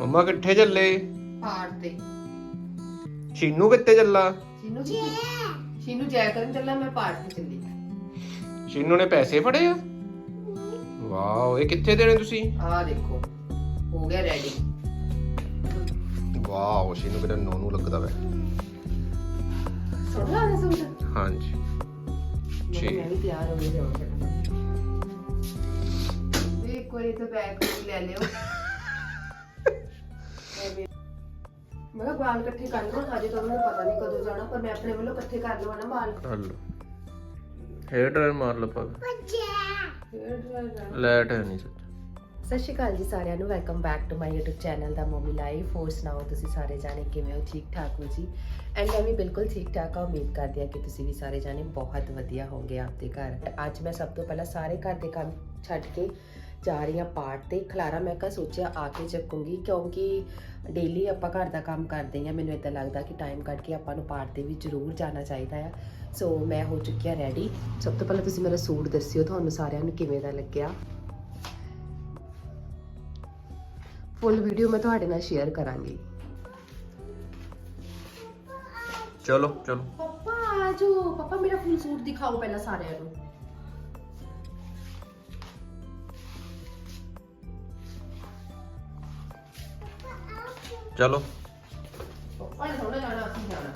ਮੰਮਾ ਕਿੱਥੇ ਚੱਲੇ? ਪਾੜ ਤੇ। ਸ਼ੀਨੂ ਕਿੱਥੇ ਚੱਲਾ? ਸ਼ੀਨੂ ਸ਼ੀਨੂ ਜੈ ਕਰਨ ਚੱਲਾ ਮੈਂ ਪਾੜ ਤੇ ਚੱਲੀ। ਸ਼ੀਨੂ ਨੇ ਪੈਸੇ ਫੜੇ ਆ? ਵਾਓ ਇਹ ਕਿੱਥੇ ਦੇਣੇ ਤੁਸੀਂ? ਆਹ ਦੇਖੋ ਹੋ ਗਿਆ ਰੈਡੀ ਵਾਓ ਸ਼ੀਨੂ ਕਿਹੜਾ ਨੋਨੂ ਲੱਗਦਾ ਵੇ। ਸੋਹਣਾ ਆ ਸੂਟ। ਹਾਂਜੀ। ਠੀਕ। ਮੈਂ ਵੀ ਤਿਆਰ ਹੋ ਗਈ ਜਾਵਾਂ। ਵੀ ਕੋਈ ਤਾਂ ਬੈਗ ਵੀ ਲੈ ਲਿਓ। ਮੈਂ ਕਿਹਾ ਵਾਲ ਇਕੱਠੇ ਕਰ ਲਵਾਂ ਹਜੇ ਤਾਂ ਉਹਨਾਂ ਨੂੰ ਪਤਾ ਨਹੀਂ ਕਦੋਂ ਜਾਣਾ ਪਰ ਮੈਂ ਆਪਣੇ ਵੱਲੋਂ ਇਕੱਠੇ ਕਰ ਲਵਾਂ ਨਾ ਵਾਲ ਹਲ। ਹੇਅਰ ਡਰਾਇਰ ਮਾਰ ਲਾ ਪਾ ਫਿਰ ਲੈਟ ਹੈ ਨਹੀਂ ਸੱਚ। ਸਤਿ ਸ਼੍ਰੀ ਅਕਾਲ ਜੀ ਸਾਰਿਆਂ ਨੂੰ welcome back to my YouTube channel the ਮੋਮੀ life ਹੋਰ ਸੁਣਾਓ ਤੁਸੀਂ ਸਾਰੇ ਜਾਣੇ ਕਿਵੇਂ ਹੋ? ਠੀਕ ਠਾਕ ਹੋ ਜੀ? ਐਂਡ ਮੈਂ ਵੀ ਬਿਲਕੁਲ ਠੀਕ ਠਾਕ ਹਾਂ ਉਮੀਦ ਕਰਦੀ ਹਾਂ ਕਿ ਤੁਸੀਂ ਵੀ ਸਾਰੇ ਜਾਣੇ ਬਹੁਤ ਵਧੀਆ ਹੋਵੋਗੇ ਆਪਦੇ ਘਰ। ਅੱਜ ਮੈਂ ਸਭ ਤੋਂ ਪਹਿਲਾਂ ਸਾਰੇ ਘਰ ਦੇ ਕੰਮ ਛੱਡ ਕੇ ਜਾ ਰਹੀ ਹਾਂ ਪਾਰਟ ਤੇ। ਖਲਾਰਾ ਮੈਂ ਕਾ ਸੋਚਿਆ ਆ ਕੇ ਚੱਕੂੰਗੀ ਕਿਉਂਕਿ ਡੇਲੀ ਆਪਾਂ ਘਰ ਦਾ ਕੰਮ ਕਰਦੇ ਹਾਂ। ਮੈਨੂੰ ਇਦਾਂ ਲੱਗਦਾ ਕਿ ਟਾਈਮ ਕੱਢ ਕੇ ਆਪਾਂ ਨੂੰ ਪਾਰਟ ਤੇ ਵੀ ਜ਼ਰੂਰ ਜਾਣਾ ਚਾਹੀਦਾ ਆ। ਸੋ ਮੈਂ ਹੋ ਚੁੱਕੀ ਹਾਂ ਰੈਡੀ ਸਭ ਤੋਂ ਪਹਿਲਾਂ ਤੁਸੀਂ ਮੇਰਾ ਸੂਟ ਦੱਸਿਓ ਤੁਹਾਨੂੰ ਸਾਰਿਆਂ ਨੂੰ ਕਿਵੇਂ ਦਾ ਲੱਗਿਆ? ਫੁੱਲ ਵੀਡੀਓ ਮੈਂ ਤੁਹਾਡੇ ਨਾਲ ਸ਼ੇਅਰ ਕਰਾਂਗੀ। ਚਲੋ ਚਲੋ। ਪਾਪਾ ਆਜੋ ਪਾਪਾ ਮੇਰਾ ਫੁੱਲ ਸੂਟ ਦਿਖਾਓ ਪਹਿਲਾਂ ਸਾਰਿਆਂ ਨੂੰ। ਚਲੋ। ਪਾਪਾ ਨੇ ਥੋੜਾ ਜਾਣਾ ਅਸੀਂ ਜਾਣਾ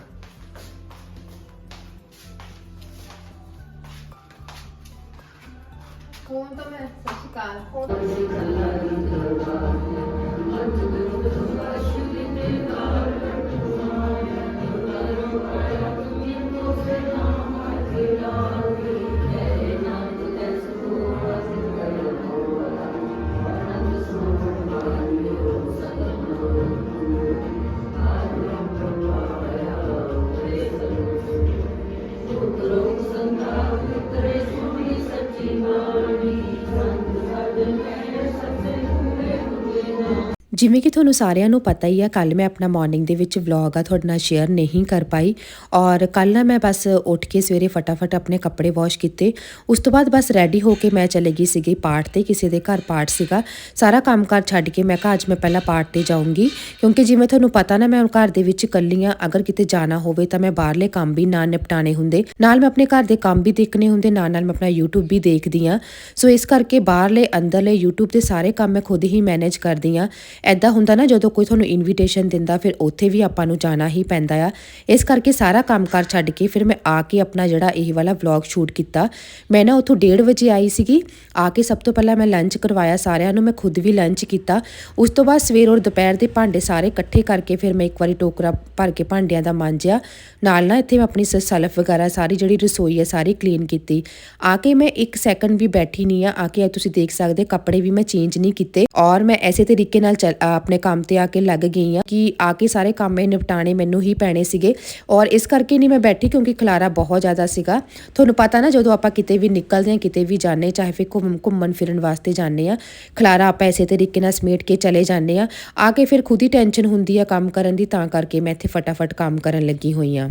ਫੋਨ ਤਾਂ ਮੈਂ ਸਤਿ ਸ਼੍ਰੀ ਅਕਾਲ। ਫੋਨ ਜਿਵੇਂ ਕਿ ਤੁਹਾਨੂੰ ਸਾਰਿਆਂ ਨੂੰ ਪਤਾ ਹੀ ਆ ਕੱਲ ਮੈਂ ਆਪਣਾ ਮਾਰਨਿੰਗ ਦੇ ਵਿੱਚ ਵਲੌਗ ਆ ਤੁਹਾਡੇ ਨਾਲ ਸ਼ੇਅਰ ਨਹੀਂ ਕਰ ਪਾਈ ਔਰ ਕੱਲ ਨਾ ਮੈਂ ਬਸ ਉੱਠ ਕੇ ਸਵੇਰੇ ਫਟਾਫਟ ਆਪਣੇ ਕੱਪੜੇ ਵਾਸ਼ ਕੀਤੇ। ਉਸ ਤੋਂ ਬਾਅਦ ਬਸ ਰੈਡੀ ਹੋ ਕੇ ਮੈਂ ਚਲੇ ਗਈ ਸੀਗੀ ਪਾਠ ਤੇ, ਕਿਸੇ ਦੇ ਘਰ ਪਾਠ ਸੀਗਾ। ਸਾਰਾ ਕੰਮਕਾਰ ਛੱਡ ਕੇ ਮੈਂ ਕਿਹਾ, ਅੱਜ ਮੈਂ ਪਹਿਲਾਂ ਪਾਠ ਤੇ ਜਾਊਂਗੀ। ਕਿਉਂਕਿ ਜਿਵੇਂ ਤੁਹਾਨੂੰ ਪਤਾ ਨਾ, ਮੈਂ ਘਰ ਦੇ ਵਿੱਚ ਇਕੱਲੀ ਆ, ਅਗਰ ਕਿਤੇ ਜਾਣਾ ਹੋਵੇ ਤਾਂ ਮੈਂ ਬਾਹਰਲੇ ਕੰਮ ਵੀ ਨਾ ਨਿਪਟਾਣੇ ਹੁੰਦੇ। ਨਾਲ ਮੈਂ ਆਪਣੇ ਘਰ ਦੇ ਕੰਮ ਵੀ ਦੇਖਣੇ ਹੁੰਦੇ, ਨਾਲ ਨਾਲ ਮੈਂ ਆਪਣਾ YouTube ਵੀ ਦੇਖਦੀ ਆ। ਸੋ ਇਸ ਕਰਕੇ ਬਾਹਰਲੇ, ਅੰਦਰਲੇ YouTube ਦੇ ਸਾਰੇ ਕੰਮ ਮੈਂ ਖੁਦ ਹੀ ਮੈਨੇਜ ਕਰਦੀ ਆ। ਐਦਾਂ ਹੁੰਦਾ ਨਾ ਜਦੋਂ ਕੋਈ ਤੁਹਾਨੂੰ ਇਨਵੀਟੇਸ਼ਨ ਦਿੰਦਾ, ਫਿਰ ਉੱਥੇ ਵੀ ਆਪਾਂ ਨੂੰ ਜਾਣਾ ਹੀ ਪੈਂਦਾ ਆ। ਇਸ ਕਰਕੇ ਸਾਰਾ ਕੰਮਕਾਰ ਛੱਡ ਕੇ ਫਿਰ ਮੈਂ ਆ ਕੇ ਆਪਣਾ ਜਿਹੜਾ ਇਹ ਵਾਲਾ ਵਲੌਗ ਸ਼ੂਟ ਕੀਤਾ। ਮੈਂ ਨਾ ਉੱਥੋਂ 1:30 ਵਜੇ ਆਈ ਸੀਗੀ। ਆ ਕੇ ਸਭ ਤੋਂ ਪਹਿਲਾਂ ਮੈਂ ਲੰਚ ਕਰਵਾਇਆ ਸਾਰਿਆਂ ਨੂੰ, ਮੈਂ ਖੁਦ ਵੀ ਲੰਚ ਕੀਤਾ। ਉਸ ਤੋਂ ਬਾਅਦ ਸਵੇਰ ਔਰ ਦੁਪਹਿਰ ਦੇ ਭਾਂਡੇ ਸਾਰੇ ਇਕੱਠੇ ਕਰਕੇ ਫਿਰ ਮੈਂ ਇੱਕ ਵਾਰੀ ਟੋਕਰਾ ਭਰ ਕੇ ਭਾਂਡਿਆਂ ਦਾ ਮਾਂਜਿਆ ਨਾਲ ਨਾ ਇੱਥੇ ਮੈਂ ਆਪਣੀ ਸ- ਸਲਫ ਵਗੈਰਾ, ਸਾਰੀ ਜਿਹੜੀ ਰਸੋਈ ਹੈ ਸਾਰੀ ਕਲੀਨ ਕੀਤੀ। ਆ ਕੇ ਮੈਂ ਇੱਕ ਸੈਕਿੰਡ ਵੀ ਬੈਠੀ ਨਹੀਂ ਆ। ਆ ਕੇ ਤੁਸੀਂ ਦੇਖ ਸਕਦੇ ਕੱਪੜੇ ਵੀ ਮੈਂ ਚੇਂਜ ਨਹੀਂ ਕੀਤੇ। ਔਰ ਮੈਂ ਐਸੇ ਤਰੀਕੇ ਨਾਲ ਚੱਲ- ਆਪਣੇ ਕੰਮ ਤੇ ਆ ਕੇ ਲੱਗ ਗਈ ਆ ਕਿ ਆ ਕੇ ਸਾਰੇ ਕੰਮ ਇਹ ਨਿਪਟਾਣੇ ਮੈਨੂੰ ਹੀ ਪੈਣੇ ਸੀਗੇ। ਔਰ ਇਸ ਕਰਕੇ ਨਹੀਂ ਮੈਂ ਬੈਠੀ ਕਿਉਂਕਿ ਖਲਾਰਾ ਬਹੁਤ ਜ਼ਿਆਦਾ ਸੀਗਾ। ਤੁਹਾਨੂੰ ਪਤਾ ਨਾ ਜਦੋਂ ਆਪਾਂ ਕਿਤੇ ਵੀ ਨਿਕਲਦੇ ਹਾਂ, ਕਿਤੇ ਵੀ ਜਾਂਦੇ ਚਾਹੇ ਫਿਰ ਘੁੰਮ, ਘੁੰਮਣ ਫਿਰਨ ਵਾਸਤੇ ਜਾਂਦੇ ਆ ਖਲਾਰਾ ਆਪਾਂ ਐਸੇ ਤਰੀਕੇ ਨਾਲ ਸਮੇਟ ਕੇ ਚਲੇ ਜਾਂਦੇ ਆ ਆ ਕੇ ਫਿਰ ਖੁਦ ਹੀ ਟੈਨਸ਼ਨ ਹੁੰਦੀ ਆ ਕੰਮ ਕਰਨ ਦੀ, ਤਾਂ ਕਰਕੇ ਮੈਂ ਇੱਥੇ ਫਟਾਫਟ ਕੰਮ ਕਰਨ ਲੱਗੀ ਹੋਈ ਆ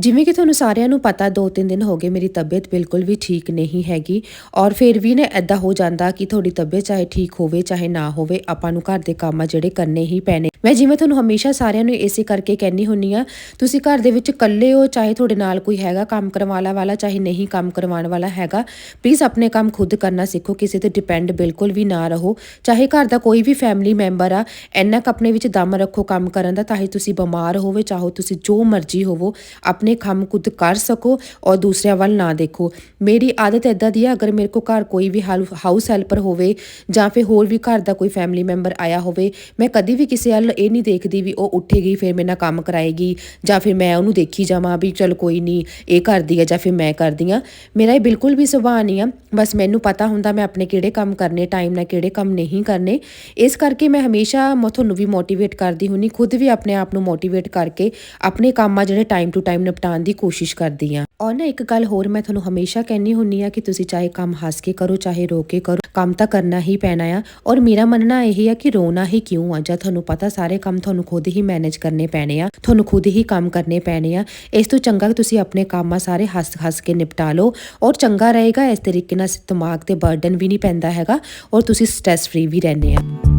ਜਿਵੇਂ ਕਿ ਤੁਹਾਨੂੰ ਸਾਰਿਆਂ ਨੂੰ ਪਤਾ ਦੋ ਤਿੰਨ ਦਿਨ ਹੋ ਗਏ ਮੇਰੀ ਤਬੀਅਤ ਬਿਲਕੁਲ ਵੀ ਠੀਕ ਨਹੀਂ ਹੈਗੀ ਔਰ ਫਿਰ ਵੀ ਨਾ ਐਦਾਂ ਹੋ ਜਾਂਦਾ ਕਿ ਤੁਹਾਡੀ ਤਬੀਅਤ ਚਾਹੇ ਠੀਕ ਹੋਵੇ, ਚਾਹੇ ਨਾ ਹੋਵੇ, ਆਪਾਂ ਨੂੰ ਘਰ ਦੇ ਕੰਮ ਆ ਜਿਹੜੇ ਕਰਨੇ ਹੀ ਪੈਣੇ। ਮੈਂ ਜਿਵੇਂ ਤੁਹਾਨੂੰ ਹਮੇਸ਼ਾ ਸਾਰਿਆਂ ਨੂੰ ਇਸੇ ਕਰਕੇ ਕਹਿਣੀ ਹੁੰਨੀ ਆ ਤੁਸੀਂ ਘਰ ਦੇ ਵਿੱਚ ਇਕੱਲੇ ਹੋ, ਚਾਹੇ ਤੁਹਾਡੇ ਨਾਲ ਕੋਈ ਹੈਗਾ ਕੰਮ ਕਰਵਾਉਣ ਵਾਲਾ, ਚਾਹੇ ਨਹੀਂ ਕੰਮ ਕਰਵਾਉਣ ਵਾਲਾ ਹੈਗਾ ਪਲੀਜ਼ ਆਪਣੇ ਕੰਮ ਖੁਦ ਕਰਨਾ ਸਿੱਖੋ, ਕਿਸੇ ਤੇ ਡਿਪੈਂਡ ਬਿਲਕੁਲ ਵੀ ਨਾ ਰਹੋ। ਚਾਹੇ ਘਰ ਦਾ ਕੋਈ ਵੀ ਫੈਮਿਲੀ ਮੈਂਬਰ ਆ, ਇੰਨਾ ਕੁ ਆਪਣੇ ਵਿੱਚ ਦਮ ਰੱਖੋ ਕੰਮ ਕਰਨ ਦਾ ਚਾਹੇ ਤੁਸੀਂ ਬਿਮਾਰ ਹੋਵੇ, ਚਾਹੋ ਤੁਸੀਂ ਜੋ ਮਰਜ਼ੀ ਹੋਵੋ, ਆਪਣੇ ਕੰਮ ਖੁਦ ਕਰ ਸਕੋ ਔਰ ਦੂਸਰਿਆਂ ਵੱਲ ਨਾ ਦੇਖੋ। ਮੇਰੀ ਆਦਤ ਇਦਾਂ ਦੀ ਆ, ਅਗਰ ਮੇਰੇ ਕੋ ਘਰ ਕੋਈ ਵੀ ਹਾਊਸ ਹੈਲਪਰ ਹੋਵੇ ਜਾਂ ਫਿਰ ਹੋਰ ਵੀ ਘਰ ਦਾ ਕੋਈ ਫੈਮਿਲੀ ਮੈਂਬਰ ਆਇਆ ਹੋਵੇ, ਮੈਂ ਕਦੀ ਵੀ ਕਿਸੇ ਵੱਲ ਇਹ ਨਹੀਂ ਦੇਖਦੀ ਵੀ ਉਹ ਉੱਠੇਗੀ, ਫਿਰ ਮੇਰੇ ਨਾਲ ਕੰਮ ਕਰਾਏਗੀ ਜਾਂ ਫਿਰ ਮੈਂ ਉਹਨੂੰ ਦੇਖੀ ਜਾਵਾਂ ਵੀ ਚਲ ਕੋਈ ਨਹੀਂ, ਇਹ ਕਰਦੀ ਹੈ ਜਾਂ ਫਿਰ ਮੈਂ ਕਰਦੀ ਆ। ਮੇਰਾ ਇਹ ਬਿਲਕੁਲ ਵੀ ਸੁਭਾਅ ਨਹੀਂ ਆ, ਬਸ ਮੈਨੂੰ ਪਤਾ ਹੁੰਦਾ ਮੈਂ ਆਪਣੇ ਕਿਹੜੇ ਕੰਮ ਕਰਨੇ ਟਾਈਮ ਨਾਲ ਕਿਹੜੇ ਕੰਮ ਨਹੀਂ ਕਰਨੇ। ਇਸ ਕਰਕੇ ਮੈਂ ਹਮੇਸ਼ਾ ਮੈਂ ਤੁਹਾਨੂੰ ਵੀ ਮੋਟੀਵੇਟ ਕਰਦੀ ਹੁੰਨੀ ਖੁਦ ਵੀ ਆਪਣੇ ਆਪ ਨੂੰ ਮੋਟੀਵੇਟ ਕਰਕੇ ਆਪਣੇ ਕੰਮ ਆ ਜਿਹੜੇ ਟਾਈਮ ਟੂ ਟਾਈਮ ਨਿਪਟਾਉਣ ਦੀ ਕੋਸ਼ਿਸ਼ ਕਰਦੀ ਆ ਔਰ ਨਾ ਇੱਕ ਗੱਲ ਹੋਰ ਮੈਂ ਤੁਹਾਨੂੰ ਹਮੇਸ਼ਾ ਕਹਿੰਨੀ ਹੁੰਨੀ ਆ ਕਿ ਤੁਸੀਂ ਚਾਹੇ ਕੰਮ ਹੱਸ ਕੇ ਕਰੋ, ਚਾਹੇ ਰੋ ਕੇ ਕਰੋ, ਕੰਮ ਤਾਂ ਕਰਨਾ ਹੀ ਪੈਣਾ ਆ। ਔਰ ਮੇਰਾ ਮੰਨਣਾ ਇਹ ਆ ਕਿ ਰੋਣਾ ਹੀ ਕਿਉਂ ਆ? ਜਦ ਤੁਹਾਨੂੰ ਪਤਾ ਸਾਰੇ ਕੰਮ ਤੁਹਾਨੂੰ ਖੁਦ ਹੀ ਮੈਨੇਜ ਕਰਨੇ ਪੈਣੇ ਆ, ਤੁਹਾਨੂੰ ਖੁਦ ਹੀ ਕੰਮ ਕਰਨੇ ਪੈਣੇ ਆ। ਇਸ ਤੋਂ ਚੰਗਾ ਕਿ ਤੁਸੀਂ ਆਪਣੇ ਕੰਮ ਆ ਸਾਰੇ ਹੱਸ ਹੱਸ ਕੇ ਨਿਪਟਾ ਲਓ। ਔਰ ਚੰਗਾ ਰਹੇਗਾ ਇਸ ਤਰੀਕੇ ਨਾਲ ਦਿਮਾਗ ਤੇ ਬਰਡਨ ਵੀ ਨਹੀਂ ਪੈਂਦਾ ਹੈਗਾ। ਔਰ ਤੁਸੀਂ ਸਟ੍ਰੈਸ ਫ੍ਰੀ ਵੀ ਰਹਿੰਦੇ ਆ।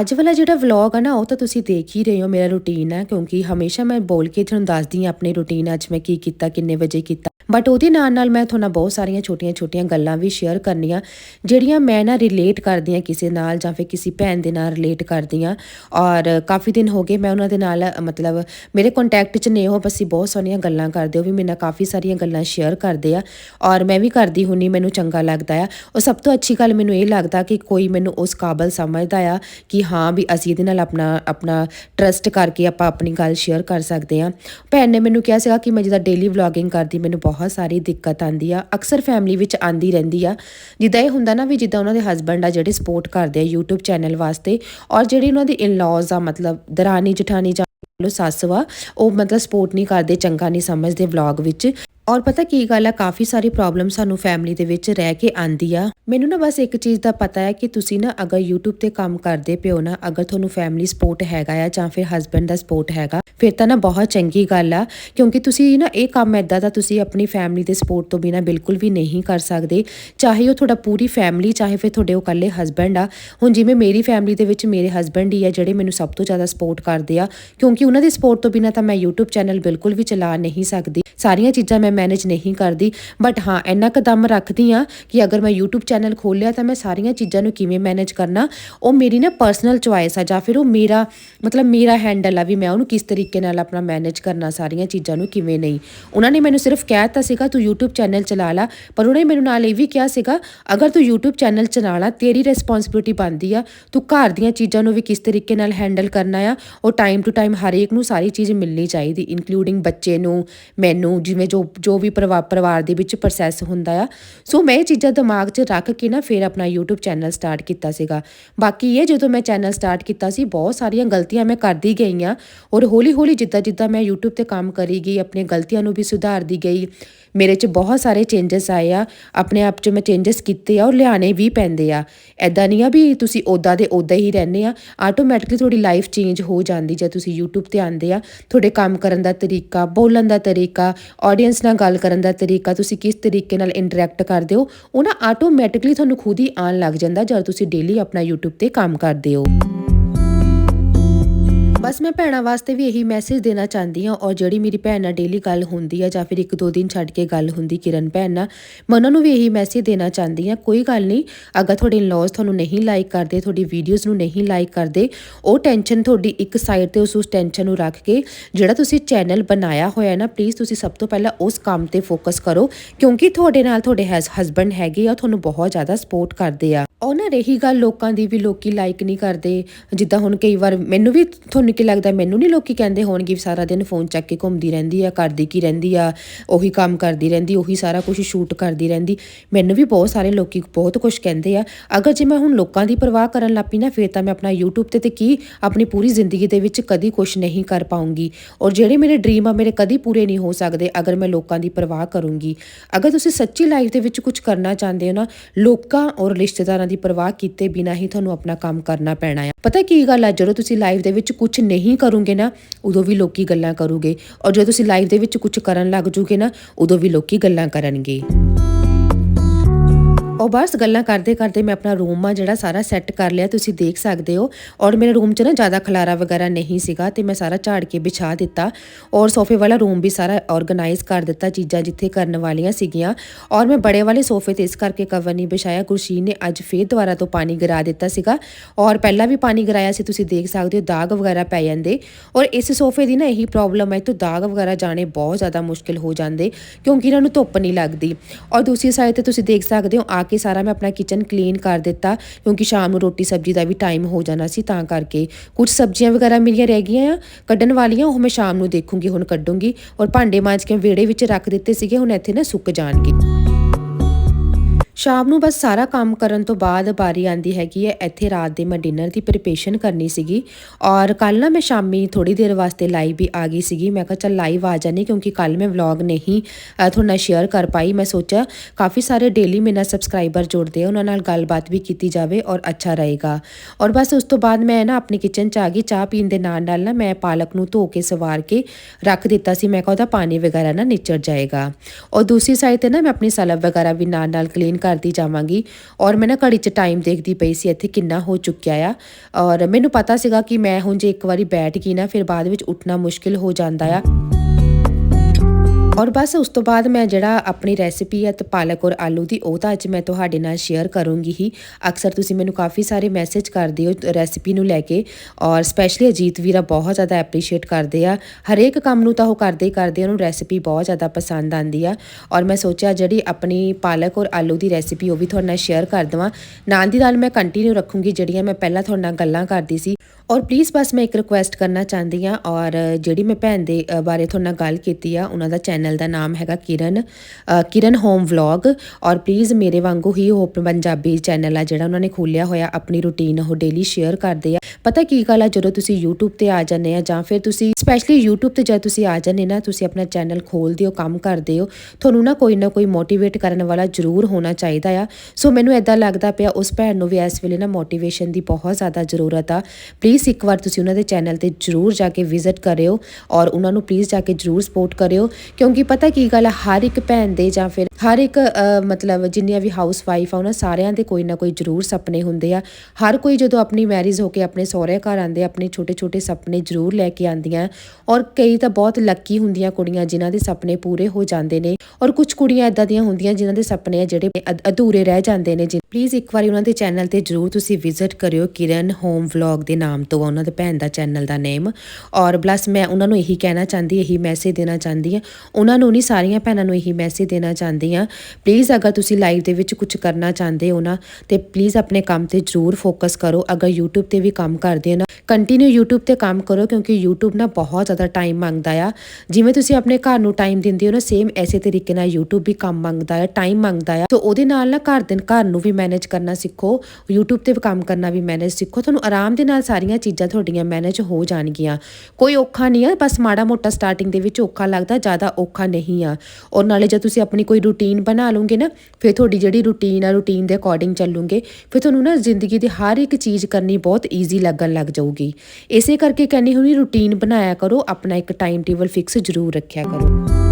ਅੱਜ ਵਾਲਾ ਜਿਹੜਾ ਵਲੌਗ ਆ ਨਾ, ਉਹ ਤਾਂ ਤੁਸੀਂ ਦੇਖ ਹੀ ਰਹੇ ਹੋ, ਮੇਰਾ ਰੁਟੀਨ ਹੈ, ਕਿਉਂਕਿ ਹਮੇਸ਼ਾ ਮੈਂ ਬੋਲ ਕੇ ਤੁਹਾਨੂੰ ਦੱਸਦੀ ਹਾਂ ਆਪਣੀ ਰੁਟੀਨ ਅੱਜ ਮੈਂ ਕੀ ਕੀਤਾ, ਕਿੰਨੇ ਵਜੇ ਕੀਤਾ। ਬਟ ਉਹਦੇ ਨਾਲ ਨਾਲ ਮੈਂ ਤੁਹਾਨੂੰ ਬਹੁਤ ਸਾਰੀਆਂ ਛੋਟੀਆਂ-ਛੋਟੀਆਂ ਗੱਲਾਂ ਵੀ ਸ਼ੇਅਰ ਕਰਨੀਆਂ, ਜਿਹੜੀਆਂ ਮੈਂ ਨਾ ਰਿਲੇਟ ਕਰਦੀ ਹਾਂ ਕਿਸੇ ਨਾਲ ਜਾਂ ਫਿਰ ਕਿਸੇ ਭੈਣ ਦੇ ਨਾਲ ਰਿਲੇਟ ਕਰਦੀ ਹਾਂ। ਔਰ ਕਾਫੀ ਦਿਨ ਹੋ ਗਏ ਮੈਂ ਉਹਨਾਂ ਦੇ ਨਾਲ, ਮਤਲਬ ਮੇਰੇ ਕੰਟੈਕਟ 'ਚ ਨੇ ਉਹ, ਬਸੀ ਬਹੁਤ ਸਾਰੀਆਂ ਗੱਲਾਂ ਕਰਦੇ ਹੋ ਵੀ ਮੇਰੇ ਨਾਲ ਕਾਫੀ ਸਾਰੀਆਂ ਗੱਲਾਂ ਸ਼ੇਅਰ ਕਰਦੇ ਆ। ਔਰ ਮੈਂ ਵੀ ਕਰਦੀ ਹੁੰਨੀ ਮੈਨੂੰ ਚੰਗਾ ਲੱਗਦਾ ਆ। ਉਹ ਸਭ ਤੋਂ ਅੱਛੀ ਗੱਲ ਮੈਨੂੰ ਇਹ ਲੱਗਦਾ ਕਿ ਕੋਈ ਮੈਨੂੰ ਉਸ ਕਾਬਲ ਸਮਝਦਾ ਆ ਕਿ ਹਾਂ ਵੀ ਅਸੀਂ ਇਹਦੇ ਨਾਲ ਆਪਣਾ ਆਪਣਾ ਟਰਸਟ ਕਰਕੇ ਆਪਾਂ ਆਪਣੀ ਗੱਲ ਸ਼ੇਅਰ ਕਰ ਸਕਦੇ ਆ ਭੈਣ ਨੇ ਮੈਨੂੰ ਕਿਹਾ ਸੀਗਾ ਕਿ ਮੈਂ ਜਿੱਦਾਂ ਡੇਲੀ ਵਲੌਗਿੰਗ ਕਰਦੀ, ਮੈਨੂੰ ਬਹੁਤ ਬਹੁਤ ਸਾਰੀ ਦਿੱਕਤ ਆਂਦੀ ਆ, ਅਕਸਰ ਫੈਮਿਲੀ ਵਿੱਚ ਆਂਦੀ ਰਹਿੰਦੀ ਆ। ਜਿੱਦਾਂ ਇਹ ਹੁੰਦਾ ਨਾ ਵੀ ਜਿੱਦਾਂ ਉਹਨਾਂ ਦੇ ਹਸਬੰਡ ਆ ਜਿਹੜੇ ਸਪੋਰਟ ਕਰਦੇ ਆ YouTube ਚੈਨਲ ਵਾਸਤੇ ਔਰ ਜਿਹੜੇ ਉਹਨਾਂ ਦੇ ਇਨ-ਲॉज ਆ, ਮਤਲਬ ਦਰਾਨੀ ਜਠਾਨੀ ਜਾਂ ਲੋ ਸੱਸ ਵਾ, ਉਹ ਮਤਲਬ ਸਪੋਰਟ ਨਹੀਂ ਕਰਦੇ, ਚੰਗਾ ਨਹੀਂ ਸਮਝਦੇ ਵਲੌਗ ਵਿੱਚ। ਔਰ ਪਤਾ ਕੀ ਗੱਲ ਆ, ਕਾਫੀ ਸਾਰੀ ਪ੍ਰੋਬਲਮ ਸਾਨੂੰ ਫੈਮਿਲੀ ਦੇ ਵਿੱਚ ਰਹਿ ਕੇ ਆਂਦੀ ਆ। ਮੈਨੂੰ ਨਾ ਬਸ ਇੱਕ ਚੀਜ਼ ਦਾ ਪਤਾ ਹੈ ਕਿ ਤੁਸੀਂ ਨਾ ਅਗਰ YouTube ਤੇ ਕੰਮ ਕਰਦੇ ਪਿਓ ਨਾ, ਅਗਰ ਤੁਹਾਨੂੰ ਫੈਮਿਲੀ ਸਪੋਰਟ ਹੈਗਾ ਆ ਜਾਂ ਫਿਰ ਹਸਬੰਡ ਦਾ ਸਪੋਰਟ ਹੈਗਾ, ਫਿਰ ਤਾਂ ਨਾ ਬਹੁਤ ਚੰਗੀ ਗੱਲ ਆ, ਕਿਉਂਕਿ ਤੁਸੀਂ ਨਾ ਇਹ ਕੰਮ ਐਦਾਂ ਦਾ ਤੁਸੀਂ ਆਪਣੀ ਫੈਮਿਲੀ ਦੇ ਸਪੋਰਟ ਤੋਂ ਬਿਨਾ ਬਿਲਕੁਲ ਵੀ ਨਹੀਂ ਕਰ ਸਕਦੇ। ਚਾਹੇ ਉਹ ਤੁਹਾਡਾ ਪੂਰੀ ਫੈਮਿਲੀ ਚਾਹੇ ਫਿਰ ਤੁਹਾਡੇ ਉਹ ਇਕੱਲੇ ਹਸਬੰਡ ਆ। ਹੁਣ ਜਿਵੇਂ ਮੇਰੀ ਫੈਮਿਲੀ ਦੇ ਵਿੱਚ ਮੇਰੇ ਹਸਬੰਡ ਹੀ ਆ, ਜਿਹੜੇ ਮੈਨੂੰ ਸਭ ਤੋਂ ਜ਼ਿਆਦਾ ਸਪੋਰਟ ਕਰਦੇ ਆ, ਕਿਉਂਕਿ ਉਹਨਾਂ ਦੀ ਸਪੋਰਟ ਤੋਂ ਬਿਨਾ ਤਾਂ ਮੈਂ YouTube ਚੈਨਲ ਬਿਲਕੁਲ ਵੀ ਚਲਾ ਨਹੀਂ ਸਕਦੀ। ਸਾਰੀਆਂ ਚੀਜ਼ਾਂ ਮੈਂ ਮੈਨੇਜ ਨਹੀਂ ਕਰਦੀ। ਬਟ ਹਾਂ, ਇੰਨਾ ਕਦਮ ਰੱਖਦੀ ਆ ਕਿ ਅਗਰ ਮੈਂ YouTube ਚੈਨਲ ਖੋਲਿਆ ਤਾਂ ਮੈਂ ਸਾਰੀਆਂ ਚੀਜ਼ਾਂ ਨੂੰ ਕਿਵੇਂ ਮੈਨੇਜ ਕਰਨਾ, ਉਹ ਮੇਰੀ ਨਾ ਪਰਸਨਲ ਚੁਆਇਸ ਆ ਜਾਂ ਫਿਰ ਉਹ ਮੇਰਾ, ਮਤਲਬ ਮੇਰਾ ਹੈਂਡਲ ਆ ਵੀ ਮੈਂ ਉਹਨੂੰ ਕਿਸ ਤਰੀਕੇ ਨਾਲ ਆਪਣਾ ਮੈਨੇਜ ਕਰਨਾ, ਸਾਰੀਆਂ ਚੀਜ਼ਾਂ ਨੂੰ ਕਿਵੇਂ ਨਹੀਂ। ਉਹਨਾਂ ਨੇ ਮੈਨੂੰ ਸਿਰਫ ਕਹਿ ਦਿੱਤਾ ਸੀਗਾ, ਤੂੰ YouTube ਚੈਨਲ ਚਲਾ ਲਾ। ਪਰ ਉਹਨੇ ਮੈਨੂੰ ਨਾਲ ਇਹ ਵੀ ਕਿਹਾ ਸੀਗਾ, ਅਗਰ ਤੂੰ YouTube ਚੈਨਲ ਚਲਾਣਾ ਤੇਰੀ ਰਿਸਪੌਂਸਿਬਿਲਟੀ ਬਣਦੀ ਆ। ਤੂੰ ਘਰ ਦੀਆਂ ਚੀਜ਼ਾਂ ਨੂੰ ਵੀ ਕਿਸ ਤਰੀਕੇ ਨਾਲ ਹੈਂਡਲ ਕਰਨਾ ਆ, ਉਹ ਟਾਈਮ ਟੂ ਟਾਈਮ ਹਰੇਕ ਨੂੰ ਸਾਰੀ ਚੀਜ਼ ਮਿਲਣੀ ਚਾਹੀਦੀ ਇਨਕਲੂਡਿੰਗ ਬੱਚੇ ਨੂੰ, ਮੈਨੂੰ ਜਿਵੇਂ ਜੋ ਜੋ ਵੀ ਪਰਿਵਾਰ ਪਰਿਵਾਰ ਦੇ ਵਿੱਚ ਪ੍ਰੋਸੈਸ ਹੁੰਦਾ ਆ। ਸੋ ਮੈਂ ਇਹ ਚੀਜ਼ਾਂ ਦਿਮਾਗ 'ਚ ਰੱਖ ਕੇ ਨਾ ਫਿਰ ਆਪਣਾ YouTube ਚੈਨਲ ਸਟਾਰਟ ਕੀਤਾ ਸੀਗਾ। ਬਾਕੀ ਇਹ ਜਦੋਂ ਮੈਂ ਚੈਨਲ ਸਟਾਰਟ ਕੀਤਾ ਸੀ, ਬਹੁਤ ਸਾਰੀਆਂ ਗਲਤੀਆਂ ਮੈਂ ਕਰਦੀ ਗਈ ਆ। ਔਰ ਹੌਲੀ ਹੌਲੀ ਜਿੱਦਾਂ ਜਿੱਦਾਂ ਮੈਂ YouTube ਤੇ ਕੰਮ ਕਰੀ ਗਈ, ਆਪਣੀਆਂ ਗਲਤੀਆਂ ਨੂੰ ਵੀ ਸੁਧਾਰਦੀ ਗਈ, ਮੇਰੇ 'ਚ ਬਹੁਤ ਸਾਰੇ ਚੇਂਜਸ ਆਏ ਆ। ਆਪਣੇ ਆਪ 'ਚ ਮੈਂ ਚੇਂਜਸ ਕੀਤੇ ਆ ਔਰ ਲਿਆਣੇ ਵੀ ਪੈਂਦੇ ਆ। ਐਦਾਂ ਨਹੀਂ ਆ ਵੀ ਤੁਸੀਂ ਉਦਾਂ ਦੇ ਉਦਾਂ ਹੀ ਰਹਿੰਦੇ ਆ। ਆਟੋਮੈਟਿਕਲੀ ਤੁਹਾਡੀ ਲਾਈਫ ਚੇਂਜ ਹੋ ਜਾਂਦੀ, ਜੇ ਤੁਸੀਂ YouTube ਤੇ ਆਉਂਦੇ ਆ। ਤੁਹਾਡੇ ਕੰਮ ਕਰਨ ਦਾ ਤਰੀਕਾ, ਬੋਲਣ ਦਾ ਤਰੀਕਾ ਆਡੀਅנס ਨਾਲ ਗੱਲ ਕਰਨ ਦਾ ਤਰੀਕਾ ਤੁਸੀਂ ਕਿਸ ਤਰੀਕੇ ਨਾਲ ਇੰਟਰੈਕਟ ਕਰਦੇ ਹੋ, ਉਹ ਨਾ ਆਟੋਮੈਟਿਕਲੀ ਤੁਹਾਨੂੰ ਖੁਦ ਹੀ ਆਉਣ ਲੱਗ ਜਾਂਦਾ ਜਦ ਤੁਸੀਂ ਡੇਲੀ ਆਪਣਾ YouTube ਤੇ ਕੰਮ ਕਰਦੇ ਹੋ। ਬਸ ਮੈਂ ਭੈਣਾਂ ਵਾਸਤੇ ਵੀ ਇਹੀ ਮੈਸੇਜ ਦੇਣਾ ਚਾਹੁੰਦੀ ਹਾਂ ਔਰ ਜਿਹੜੀ ਮੇਰੀ ਭੈਣ ਨਾਲ ਡੇਲੀ ਗੱਲ ਹੁੰਦੀ ਆ ਜਾਂ ਫਿਰ ਇੱਕ ਦੋ ਦਿਨ ਛੱਡ ਕੇ ਗੱਲ ਹੁੰਦੀ ਕਿਰਨ ਭੈਣ ਨਾਲ, ਮੈਂ ਉਹਨਾਂ ਨੂੰ ਵੀ ਇਹੀ ਮੈਸੇਜ ਦੇਣਾ ਚਾਹੁੰਦੀ ਹਾਂ, ਕੋਈ ਗੱਲ ਨਹੀਂ, ਅਗਰ ਤੁਹਾਡੇ ਇਨ-ਲॉज ਤੁਹਾਨੂੰ ਨਹੀਂ ਲਾਈਕ ਕਰਦੇ, ਤੁਹਾਡੀ ਵੀਡੀਓਜ਼ ਨੂੰ ਨਹੀਂ ਲਾਈਕ ਕਰਦੇ, ਉਹ ਟੈਨਸ਼ਨ ਤੁਹਾਡੀ ਇੱਕ ਸਾਈਡ ਤੇ ਉਸ ਉਸ ਟੈਨਸ਼ਨ ਨੂੰ ਰੱਖ ਕੇ ਜਿਹੜਾ ਤੁਸੀਂ ਚੈਨਲ ਬਣਾਇਆ ਹੋਇਆ ਨਾ ਪਲੀਜ਼ ਤੁਸੀਂ ਸਭ ਤੋਂ ਪਹਿਲਾਂ ਉਸ ਕੰਮ ਤੇ ਫੋਕਸ ਕਰੋ, ਕਿਉਂਕਿ ਤੁਹਾਡੇ ਨਾਲ ਤੁਹਾਡੇ ਹਸਬੰਡ ਹੈਗੇ ਆ, ਤੁਹਾਨੂੰ ਬਹੁਤ ਜ਼ਿਆਦਾ ਸਪੋਰਟ ਕਰਦੇ ਆ। ਉਹ ਨਾ ਰਹੀ ਗੱਲ ਲੋਕਾਂ ਦੀ ਵੀ ਲੋਕੀ ਲਾਈਕ ਨਹੀਂ ਕਰਦੇ, ਜਿੱਦਾਂ ਹੁਣ ਕਈ ਵਾਰ ਮੈਨੂੰ ਵੀ ਤੁਹਾਨੂੰ ਕੀ ਲੱਗਦਾ ਮੈਨੂੰ ਨਹੀਂ ਲੋਕੀ ਕਹਿੰਦੇ ਹੋਣਗੇ ਵੀ ਸਾਰਾ ਦਿਨ ਫੋਨ ਚੱਕ ਕੇ ਘੁੰਮਦੀ ਰਹਿੰਦੀ ਆ, ਕਰਦੀ ਕੀ ਰਹਿੰਦੀ ਆ, ਉਹੀ ਕੰਮ ਕਰਦੀ ਰਹਿੰਦੀ, ਉਹੀ ਸਾਰਾ ਕੁਝ ਸ਼ੂਟ ਕਰਦੀ ਰਹਿੰਦੀ। ਮੈਨੂੰ ਵੀ ਬਹੁਤ ਸਾਰੇ ਲੋਕੀ ਬਹੁਤ ਕੁਝ ਕਹਿੰਦੇ ਆ। ਅਗਰ ਜੇ ਮੈਂ ਹੁਣ ਲੋਕਾਂ ਦੀ ਪਰਵਾਹ ਕਰਨ ਲੱਪੀ ਨਾ, ਫਿਰ ਤਾਂ ਮੈਂ ਆਪਣਾ YouTube ਤੇ ਤੇ ਕੀ ਆਪਣੀ ਪੂਰੀ ਜ਼ਿੰਦਗੀ ਦੇ ਵਿੱਚ ਕਦੀ ਕੁਝ ਨਹੀਂ ਕਰ ਪਾਉਂਗੀ। ਔਰ ਜਿਹੜੇ ਮੇਰੇ ਡ੍ਰੀਮ ਆ, ਮੇਰੇ ਕਦੀ ਪੂਰੇ ਨਹੀਂ ਹੋ ਸਕਦੇ, ਅਗਰ ਮੈਂ ਲੋਕਾਂ ਦੀ ਪਰਵਾਹ ਕਰੂੰਗੀ। ਅਗਰ ਤੁਸੀਂ ਸੱਚੀ ਲਾਈਫ ਦੇ ਵਿੱਚ ਕੁਝ ਕਰਨਾ ਚਾਹੁੰਦੇ ਹੋ ਨਾ, ਲੋਕਾਂ ਔਰ ਰਿਸ਼ਤੇਦਾਰਾਂ ਦੀ ਪਰਵਾਹ ਕੀਤੇ ਬਿਨਾਂ ਹੀ ਤੁਹਾਨੂੰ ਆਪਣਾ ਕੰਮ ਕਰਨਾ ਪੈਣਾ ਆ। ਪਤਾ ਕੀ ਗੱਲ ਆ, ਜਦੋਂ ਤੁਸੀਂ ਲਾਈਫ ਦੇ ਵਿੱਚ ਕੁਝ ਨਹੀਂ ਕਰੋਗੇ ਨਾ, ਉਦੋਂ ਵੀ ਲੋਕੀ ਗੱਲਾਂ ਕਰੂਗੇ। ਔਰ ਜਦੋਂ ਤੁਸੀਂ ਲਾਈਫ ਦੇ ਵਿੱਚ ਕੁਝ ਕਰਨ ਲੱਗ ਜੂਗੇ ਨਾ, ਉਦੋਂ ਵੀ ਲੋਕੀ ਗੱਲਾਂ ਕਰਨਗੇ। ਉਹ ਬਸ ਗੱਲਾਂ ਕਰਦੇ ਕਰਦੇ ਮੈਂ ਆਪਣਾ ਰੂਮ ਆ ਜਿਹੜਾ ਸਾਰਾ ਸੈੱਟ ਕਰ ਲਿਆ, ਤੁਸੀਂ ਦੇਖ ਸਕਦੇ ਹੋ। ਔਰ ਮੇਰੇ ਰੂਮ 'ਚ ਨਾ ਜ਼ਿਆਦਾ ਖਲਾਰਾ ਵਗੈਰਾ ਨਹੀਂ ਸੀਗਾ ਤੇ ਮੈਂ ਸਾਰਾ ਝਾੜ ਕੇ ਵਿਛਾ ਦਿੱਤਾ। ਔਰ ਸੋਫੇ ਵਾਲਾ ਰੂਮ ਵੀ ਸਾਰਾ ਆਰਗੇਨਾਈਜ਼ ਕਰ ਦਿੱਤਾ ਚੀਜ਼ਾਂ ਜਿੱਥੇ ਕਰਨ ਵਾਲੀਆਂ ਸੀਗੀਆਂ। ਔਰ ਮੈਂ ਬੜੇ ਵਾਲੇ ਸੋਫੇ ਤੇ ਇਸ ਕਰਕੇ ਕਵਰ ਨਹੀਂ ਵਿਛਾਇਆ ਗੁਰਸ਼ੀਨ ਨੇ ਅੱਜ ਫੇਰ ਦੁਬਾਰਾ ਤੋਂ ਪਾਣੀ ਗਿਰਾ ਦਿੱਤਾ ਸੀਗਾ। ਔਰ ਪਹਿਲਾਂ ਵੀ ਪਾਣੀ ਗਿਰਾਇਆ ਸੀ, ਤੁਸੀਂ ਦੇਖ ਸਕਦੇ ਹੋ ਦਾਗ ਵਗੈਰਾ ਪੈ ਜਾਂਦੇ। ਔਰ ਇਸ ਸੋਫੇ ਦੀ ਨਾ ਇਹੀ ਪ੍ਰੋਬਲਮ ਹੈ ਤੋਂ ਦਾਗ ਵਗੈਰਾ ਜਾਣੇ ਬਹੁਤ ਜ਼ਿਆਦਾ ਮੁਸ਼ਕਿਲ ਹੋ ਜਾਂਦੇ, ਕਿਉਂਕਿ ਇਹਨਾਂ ਨੂੰ ਧੁੱਪ ਨਹੀਂ ਲੱਗਦੀ। ਔਰ ਦੂਸਰੀ ਸਾਈਡ ਤੇ ਤੁਸੀਂ ਦੇਖ ਸਕਦੇ ਹੋ, ਆ ਕੇ ਸਾਰਾ ਮੈਂ ਆਪਣਾ ਕਿਚਨ ਕਲੀਨ ਕਰ ਦਿੱਤਾ, ਕਿਉਂਕਿ ਸ਼ਾਮ ਨੂੰ ਰੋਟੀ ਸਬਜ਼ੀ ਦਾ ਵੀ ਟਾਈਮ ਹੋ ਜਾਣਾ ਸੀ, ਤਾਂ ਕਰਕੇ ਕੁਝ ਸਬਜ਼ੀਆਂ ਵਗੈਰਾ ਮੇਰੀਆਂ ਰਹਿ ਗਈਆਂ ਆ। ਕੱਢਣ ਵਾਲੀਆਂ, ਉਹ ਮੈਂ ਸ਼ਾਮ ਨੂੰ ਦੇਖੂੰਗੀ, ਹੁਣ ਕੱਢੂੰਗੀ। ਔਰ ਭਾਂਡੇ ਮਾਂਜ ਕੇ ਵਿਹੜੇ ਵਿੱਚ ਰੱਖ ਦਿੱਤੇ ਸੀਗੇ, ਹੁਣ ਇੱਥੇ ਨਾ ਸੁੱਕ ਜਾਣਗੇ। ਸ਼ਾਮ ਨੂੰ ਬਸ ਸਾਰਾ ਕੰਮ ਕਰਨ ਤੋਂ ਬਾਅਦ ਬਾਰੀ ਆਂਦੀ ਹੈਗੀ ਹੈ। ਇੱਥੇ ਰਾਤ ਦੇ ਮੈਂ ਡਿਨਰ ਦੀ ਪ੍ਰੀਪਰੇਸ਼ਨ ਕਰਨੀ ਸੀਗੀ। ਔਰ ਕੱਲ ਨਾ ਮੈਂ ਸ਼ਾਮੀ ਥੋੜੀ ਦੇਰ ਵਾਸਤੇ ਲਾਈਵ ਵੀ ਆ ਗਈ ਸੀਗੀ। ਮੈਂ ਕਿਹਾ ਚੱਲ ਲਾਈਵ ਆ ਜਾਣੀ ਕਿਉਂਕਿ ਕੱਲ ਮੈਂ ਵਲੌਗ ਨਹੀਂ ਤੁਹਾਡੇ ਨਾਲ ਸ਼ੇਅਰ ਕਰ ਪਾਈ। ਮੈਂ ਸੋਚਿਆ ਕਾਫੀ ਸਾਰੇ ਡੇਲੀ ਮੇਰੇ ਨਾਲ ਸਬਸਕ੍ਰਾਈਬਰ ਜੁੜਦੇ ਆ। ਉਹਨਾਂ ਨਾਲ ਗੱਲਬਾਤ ਵੀ ਕੀਤੀ ਜਾਵੇ ਔਰ ਅੱਛਾ ਰਹੇਗਾ। ਔਰ ਬਸ ਉਸ ਤੋਂ ਬਾਅਦ ਮੈਂ ਨਾ ਆਪਣੀ ਕਿਚਨ ਚ ਆ ਗਈ। ਚਾਹ ਪੀਣ ਦੇ ਨਾਲ ਨਾਲ ਨਾ ਮੈਂ ਪਾਲਕ ਨੂੰ ਧੋ ਕੇ ਸਵਾਰ ਕੇ ਰੱਖ ਦਿੱਤਾ ਸੀ। ਮੈਂ ਕਿਹਾ ਉਹਦਾ ਪਾਣੀ ਵਗੈਰਾ ਨਾ ਨਿਚੜ ਜਾਏਗਾ। ਔਰ ਦੂਸਰੀ ਸਾਈਡ ਤੇ ਨਾ ਮੈਂ ਆਪਣੀ ਸਲਬ ਵਗੈਰਾ ਵੀ ਨਾਲ ਨਾਲ ਕਲੀਨ ਕਰ ਕਰਦੀ ਜਾਵਾਂਗੀ। ਔਰ ਮੈਂ ਨਾ ਘੜੀ 'ਚ ਟਾਈਮ ਦੇਖਦੀ ਪਈ ਸੀ, ਇੱਥੇ ਕਿੰਨਾ ਹੋ ਚੁੱਕਿਆ ਆ। ਔਰ ਮੈਨੂੰ ਪਤਾ ਸੀਗਾ ਕਿ ਮੈਂ ਹੁਣ ਜੇ ਇੱਕ ਵਾਰੀ ਬੈਠ ਗਈ ਨਾ, ਫਿਰ ਬਾਅਦ ਵਿੱਚ ਉੱਠਣਾ ਮੁਸ਼ਕਿਲ ਹੋ ਜਾਂਦਾ ਆ। ਔਰ ਬਸ ਉਸ ਤੋਂ ਬਾਅਦ ਮੈਂ ਜਿਹੜਾ ਆਪਣੀ ਰੈਸਿਪੀ ਹੈ ਤੇ ਪਾਲਕ ਔਰ ਆਲੂ ਦੀ ਉਹ ਤਾਂ ਅੱਜ ਮੈਂ ਤੁਹਾਡੇ ਨਾਲ ਸ਼ੇਅਰ ਕਰੂੰਗੀ ਹੀ। ਅਕਸਰ ਤੁਸੀਂ ਮੈਨੂੰ ਕਾਫੀ ਸਾਰੇ ਮੈਸੇਜ ਕਰਦੇ ਹੋ ਰੈਸਿਪੀ ਨੂੰ ਲੈ ਕੇ ਔਰ ਸਪੈਸ਼ਲੀ ਅਜੀਤ ਵੀਰਾ ਬਹੁਤ ਜ਼ਿਆਦਾ ਐਪਰੀਸ਼ੀਏਟ ਕਰਦੇ ਆ। ਹਰੇਕ ਕੰਮ ਨੂੰ ਤਾਂ ਉਹ ਕਰਦੇ ਹੀ ਕਰਦੇ ਉਹਨੂੰ ਰੈਸਿਪੀ ਬਹੁਤ ਜ਼ਿਆਦਾ ਪਸੰਦ ਆਂਦੀ ਆ। ਔਰ ਮੈਂ ਸੋਚਿਆ ਜਿਹੜੀ ਆਪਣੀ ਪਾਲਕ ਔਰ ਆਲੂ ਦੀ ਰੈਸਿਪੀ ਉਹ ਵੀ ਤੁਹਾਡੇ ਨਾਲ ਸ਼ੇਅਰ ਕਰ ਦਵਾਂ। ਨਾਲ ਦੀ ਨਾਲ ਮੈਂ ਕੰਟੀਨਿਊ ਰੱਖੂੰਗੀ ਜਿਹੜੀਆਂ ਮੈਂ ਪਹਿਲਾਂ ਤੁਹਾਡੇ ਨਾਲ ਗੱਲਾਂ ਕਰਦੀ ਸੀ। ਔਰ ਪਲੀਜ਼ ਬਸ ਮੈਂ ਇੱਕ ਰਿਕੁਐਸਟ ਕਰਨਾ ਚਾਹੁੰਦੀ ਆ ਔਰ ਜਿਹੜੀ ਮੈਂ ਭੈਣ ਦੇ ਬਾਰੇ ਤੁਹਾਡੇ ਨਾਲ ਗੱਲ ਕੀਤੀ ਆ, ਉਹਨਾਂ ਦਾ ਚੈਨਲ ਦਾ ਨਾਮ ਹੈਗਾ ਕਿਰਨ ਕਿਰਨ ਹੋਮ ਵਲੌਗ ਔਰ ਪਲੀਜ਼ ਮੇਰੇ ਵਾਂਗੂ ਹੀ ਉਹ ਪੰਜਾਬੀ ਚੈਨਲ ਆ ਜਿਹੜਾ ਉਹਨਾਂ ਨੇ ਖੋਲਿਆ ਹੋਇਆ, ਆਪਣੀ ਰੁਟੀਨ ਉਹ ਡੇਲੀ ਸ਼ੇਅਰ ਕਰਦੇ ਆ। ਪਤਾ ਕੀ ਗੱਲ ਆ, ਜਦੋਂ ਤੁਸੀਂ YouTube ਤੇ ਆ ਜਾਂਦੇ ਆ ਜਾਂ ਫਿਰ ਤੁਸੀਂ ਸਪੈਸ਼ਲੀ YouTube ਤੇ ਜਦ ਤੁਸੀਂ ਆ ਜਾਂਦੇ ਨਾ, ਤੁਸੀਂ ਆਪਣਾ ਚੈਨਲ ਖੋਲਦੇ ਹੋ ਕੰਮ ਕਰਦੇ ਹੋ ਤੁਹਾਨੂੰ ਨਾ ਕੋਈ ਨਾ ਕੋਈ ਮੋਟੀਵੇਟ ਕਰਨ ਵਾਲਾ ਜ਼ਰੂਰ ਹੋਣਾ ਚਾਹੀਦਾ ਆ। ਸੋ ਮੈਨੂੰ ਇਦਾਂ ਲੱਗਦਾ ਪਿਆ, ਉਸ ਭੈਣ ਨੂੰ ਵੀ ਇਸ ਵੇਲੇ ਨਾ ਮੋਟੀਵੇਸ਼ਨ ਦੀ ਬਹੁਤ ਜ਼ਿਆਦਾ ਜ਼ਰੂਰਤ ਆ। ਪਲੀਜ਼ ਇੱਕ ਵਾਰ ਤੁਸੀਂ ਉਹਨਾਂ ਦੇ ਚੈਨਲ ਤੇ ਜ਼ਰੂਰ ਜਾ ਕੇ ਵਿਜ਼ਿਟ ਕਰਿਓ ਔਰ ਉਹਨਾਂ ਨੂੰ ਪਲੀਜ਼ ਜਾ ਕੇ ਜ਼ਰੂਰ ਸਪੋਰਟ ਕਰਿਓ, ਕਿਉਂਕਿ ਪਤਾ ਕੀ ਗੱਲ ਆ, ਹਰ ਇੱਕ ਭੈਣ ਦੇ ਜਾਂ ਫਿਰ ਹਰ ਇੱਕ ਮਤਲਬ ਜਿੰਨੀਆਂ ਵੀ ਹਾਊਸ ਵਾਈਫ ਆ, ਉਹਨਾਂ ਸਾਰਿਆਂ ਦੇ ਕੋਈ ਨਾ ਕੋਈ ਜ਼ਰੂਰ ਸੁਪਨੇ ਹੁੰਦੇ ਆ। ਹਰ ਕੋਈ ਜਦੋਂ ਆਪਣੀ ਮੈਰਿਜ ਹੋ ਕੇ ਆਪਣੇ ਸਹੁਰੇ ਘਰ ਆਉਂਦੇ ਆਪਣੇ ਛੋਟੇ ਛੋਟੇ ਸੁਪਨੇ ਜ਼ਰੂਰ ਲੈ ਕੇ ਆਉਂਦੀਆਂ ਔਰ ਕਈ ਤਾਂ ਬਹੁਤ ਲੱਕੀ ਹੁੰਦੀਆਂ ਕੁੜੀਆਂ ਜਿਨ੍ਹਾਂ ਦੇ ਸੁਪਨੇ ਪੂਰੇ ਹੋ ਜਾਂਦੇ ਨੇ ਔਰ ਕੁਝ ਕੁੜੀਆਂ ਇਦਾਂ ਦੀਆਂ ਹੁੰਦੀਆਂ ਜਿਨ੍ਹਾਂ ਦੇ ਸੁਪਨੇ ਆ ਜਿਹੜੇ ਅਧੂਰੇ ਰਹਿ ਜਾਂਦੇ ਨੇ। ਪਲੀਜ਼ ਇੱਕ ਵਾਰੀ ਉਹਨਾਂ ਦੇ ਚੈਨਲ ਤੇ ਜਰੂਰ ਤੁਸੀਂ ਵਿਜ਼ਿਟ ਕਰਿਓ ਕਿਰਨ ਹੋਮ ਵਲੌਗ ਦੇ ਨਾਮ ਤੋਂ ਆ, ਉਹਨਾਂ ਦੇ ਭੈਣ ਦਾ ਚੈਨਲ ਦਾ ਨੇਮ ਔਰ ਪਲੱਸ ਮੈਂ ਉਹਨਾਂ ਨੂੰ ਇਹੀ ਕਹਿਣਾ ਚਾਹੁੰਦੀ, ਇਹੀ ਮੈਸੇਜ ਦੇਣਾ ਚਾਹੁੰਦੀ ਹਾਂ। ਉਹਨਾਂ ਨੂੰ ਨਹੀਂ, ਸਾਰੀਆਂ ਭੈਣਾਂ ਨੂੰ ਇਹੀ ਮੈਸੇਜ ਦੇਣਾ ਚਾਹੁੰਦੀ ਹਾਂ। ਪਲੀਜ਼ ਅਗਰ ਤੁਸੀਂ ਲਾਈਵ ਦੇ ਵਿੱਚ ਕੁਝ ਕਰਨਾ ਚਾਹੁੰਦੇ ਹੋ ਨਾ, ਤੇ ਪਲੀਜ਼ ਆਪਣੇ ਕੰਮ ਤੇ ਜਰੂਰ ਫੋਕਸ ਕਰੋ। ਅਗਰ YouTube ਤੇ ਵੀ ਕੰਮ ਕਰਦੇ ਹੋ ਨਾ ਕੰਟੀਨਿਊ YouTube ਤੇ ਕੰਮ ਕਰੋ ਕਿਉਂਕਿ YouTube ਨਾ ਬਹੁਤ ਜ਼ਿਆਦਾ ਟਾਈਮ ਮੰਗਦਾ ਆ। ਜਿਵੇਂ ਤੁਸੀਂ ਆਪਣੇ ਘਰ ਨੂੰ ਟਾਈਮ ਦਿੰਦੇ ਹੋ ਨਾ ਸੇਮ ਐਸੇ ਤਰੀਕੇ ਨਾਲ YouTube ਵੀ ਕੰਮ ਮੰਗਦਾ ਆ ਟਾਈਮ ਮੰਗਦਾ ਆ। ਸੋ ਉਹਦੇ ਨਾਲ ਨਾ ਘਰ ਦੇ ਘਰ ਨੂੰ ਵੀ ਮੈਨੇਜ ਕਰਨਾ ਸਿੱਖੋ, YouTube ਤੇ ਵੀ ਕੰਮ ਕਰਨਾ ਵੀ ਮੈਨੇਜ ਸਿੱਖੋ। ਤੁਹਾਨੂੰ ਆਰਾਮ ਦੇ ਨਾਲ ਸਾਰੀਆਂ ਚੀਜ਼ਾਂ ਤੁਹਾਡੀਆਂ ਮੈਨੇਜ ਹੋ ਜਾਣਗੀਆਂ। ਕੋਈ ਔਖਾ ਨਹੀਂ ਆ, ਬਸ ਮਾੜਾ ਮੋਟਾ ਸਟਾਰਟਿੰਗ ਦੇ ਵਿੱਚ ਔਖਾ ਲੱਗਦਾ, ਜ਼ਿਆਦਾ ਔਖਾ ਨਹੀਂ ਆ। ਔਰ ਨਾਲੇ ਜੇ ਤੁਸੀਂ ਆਪਣੀ ਕੋਈ ਰੂਟੀਨ ਬਣਾ ਲਓਗੇ ਨਾ, ਫਿਰ ਤੁਹਾਡੀ ਜਿਹੜੀ ਰੂਟੀਨ ਆ ਰੂਟੀਨ ਦੇ ਅਕੋਰਡਿੰਗ ਚੱਲੋਗੇ, ਫਿਰ ਤੁਹਾਨੂੰ ਨਾ ਜ਼ਿੰਦਗੀ ਦੀ ਹਰ ਇੱਕ ਚੀਜ਼ ਕਰਨੀ ਬਹੁਤ ਈਜ਼ੀ ਲੱਗਣ ਲੱਗ ਜਾਊਗੀ। ਇਸੇ ਕਰਕੇ ਕਹਿੰਦੀ ਹੁੰਦੀ ਰੂਟੀਨ ਬਣਾਇਆ ਕਰੋ, ਆਪਣਾ ਇੱਕ ਟਾਈਮ ਟੇਬਲ ਫਿਕਸ ਜ਼ਰੂਰ ਰੱਖਿਆ ਕਰੋ।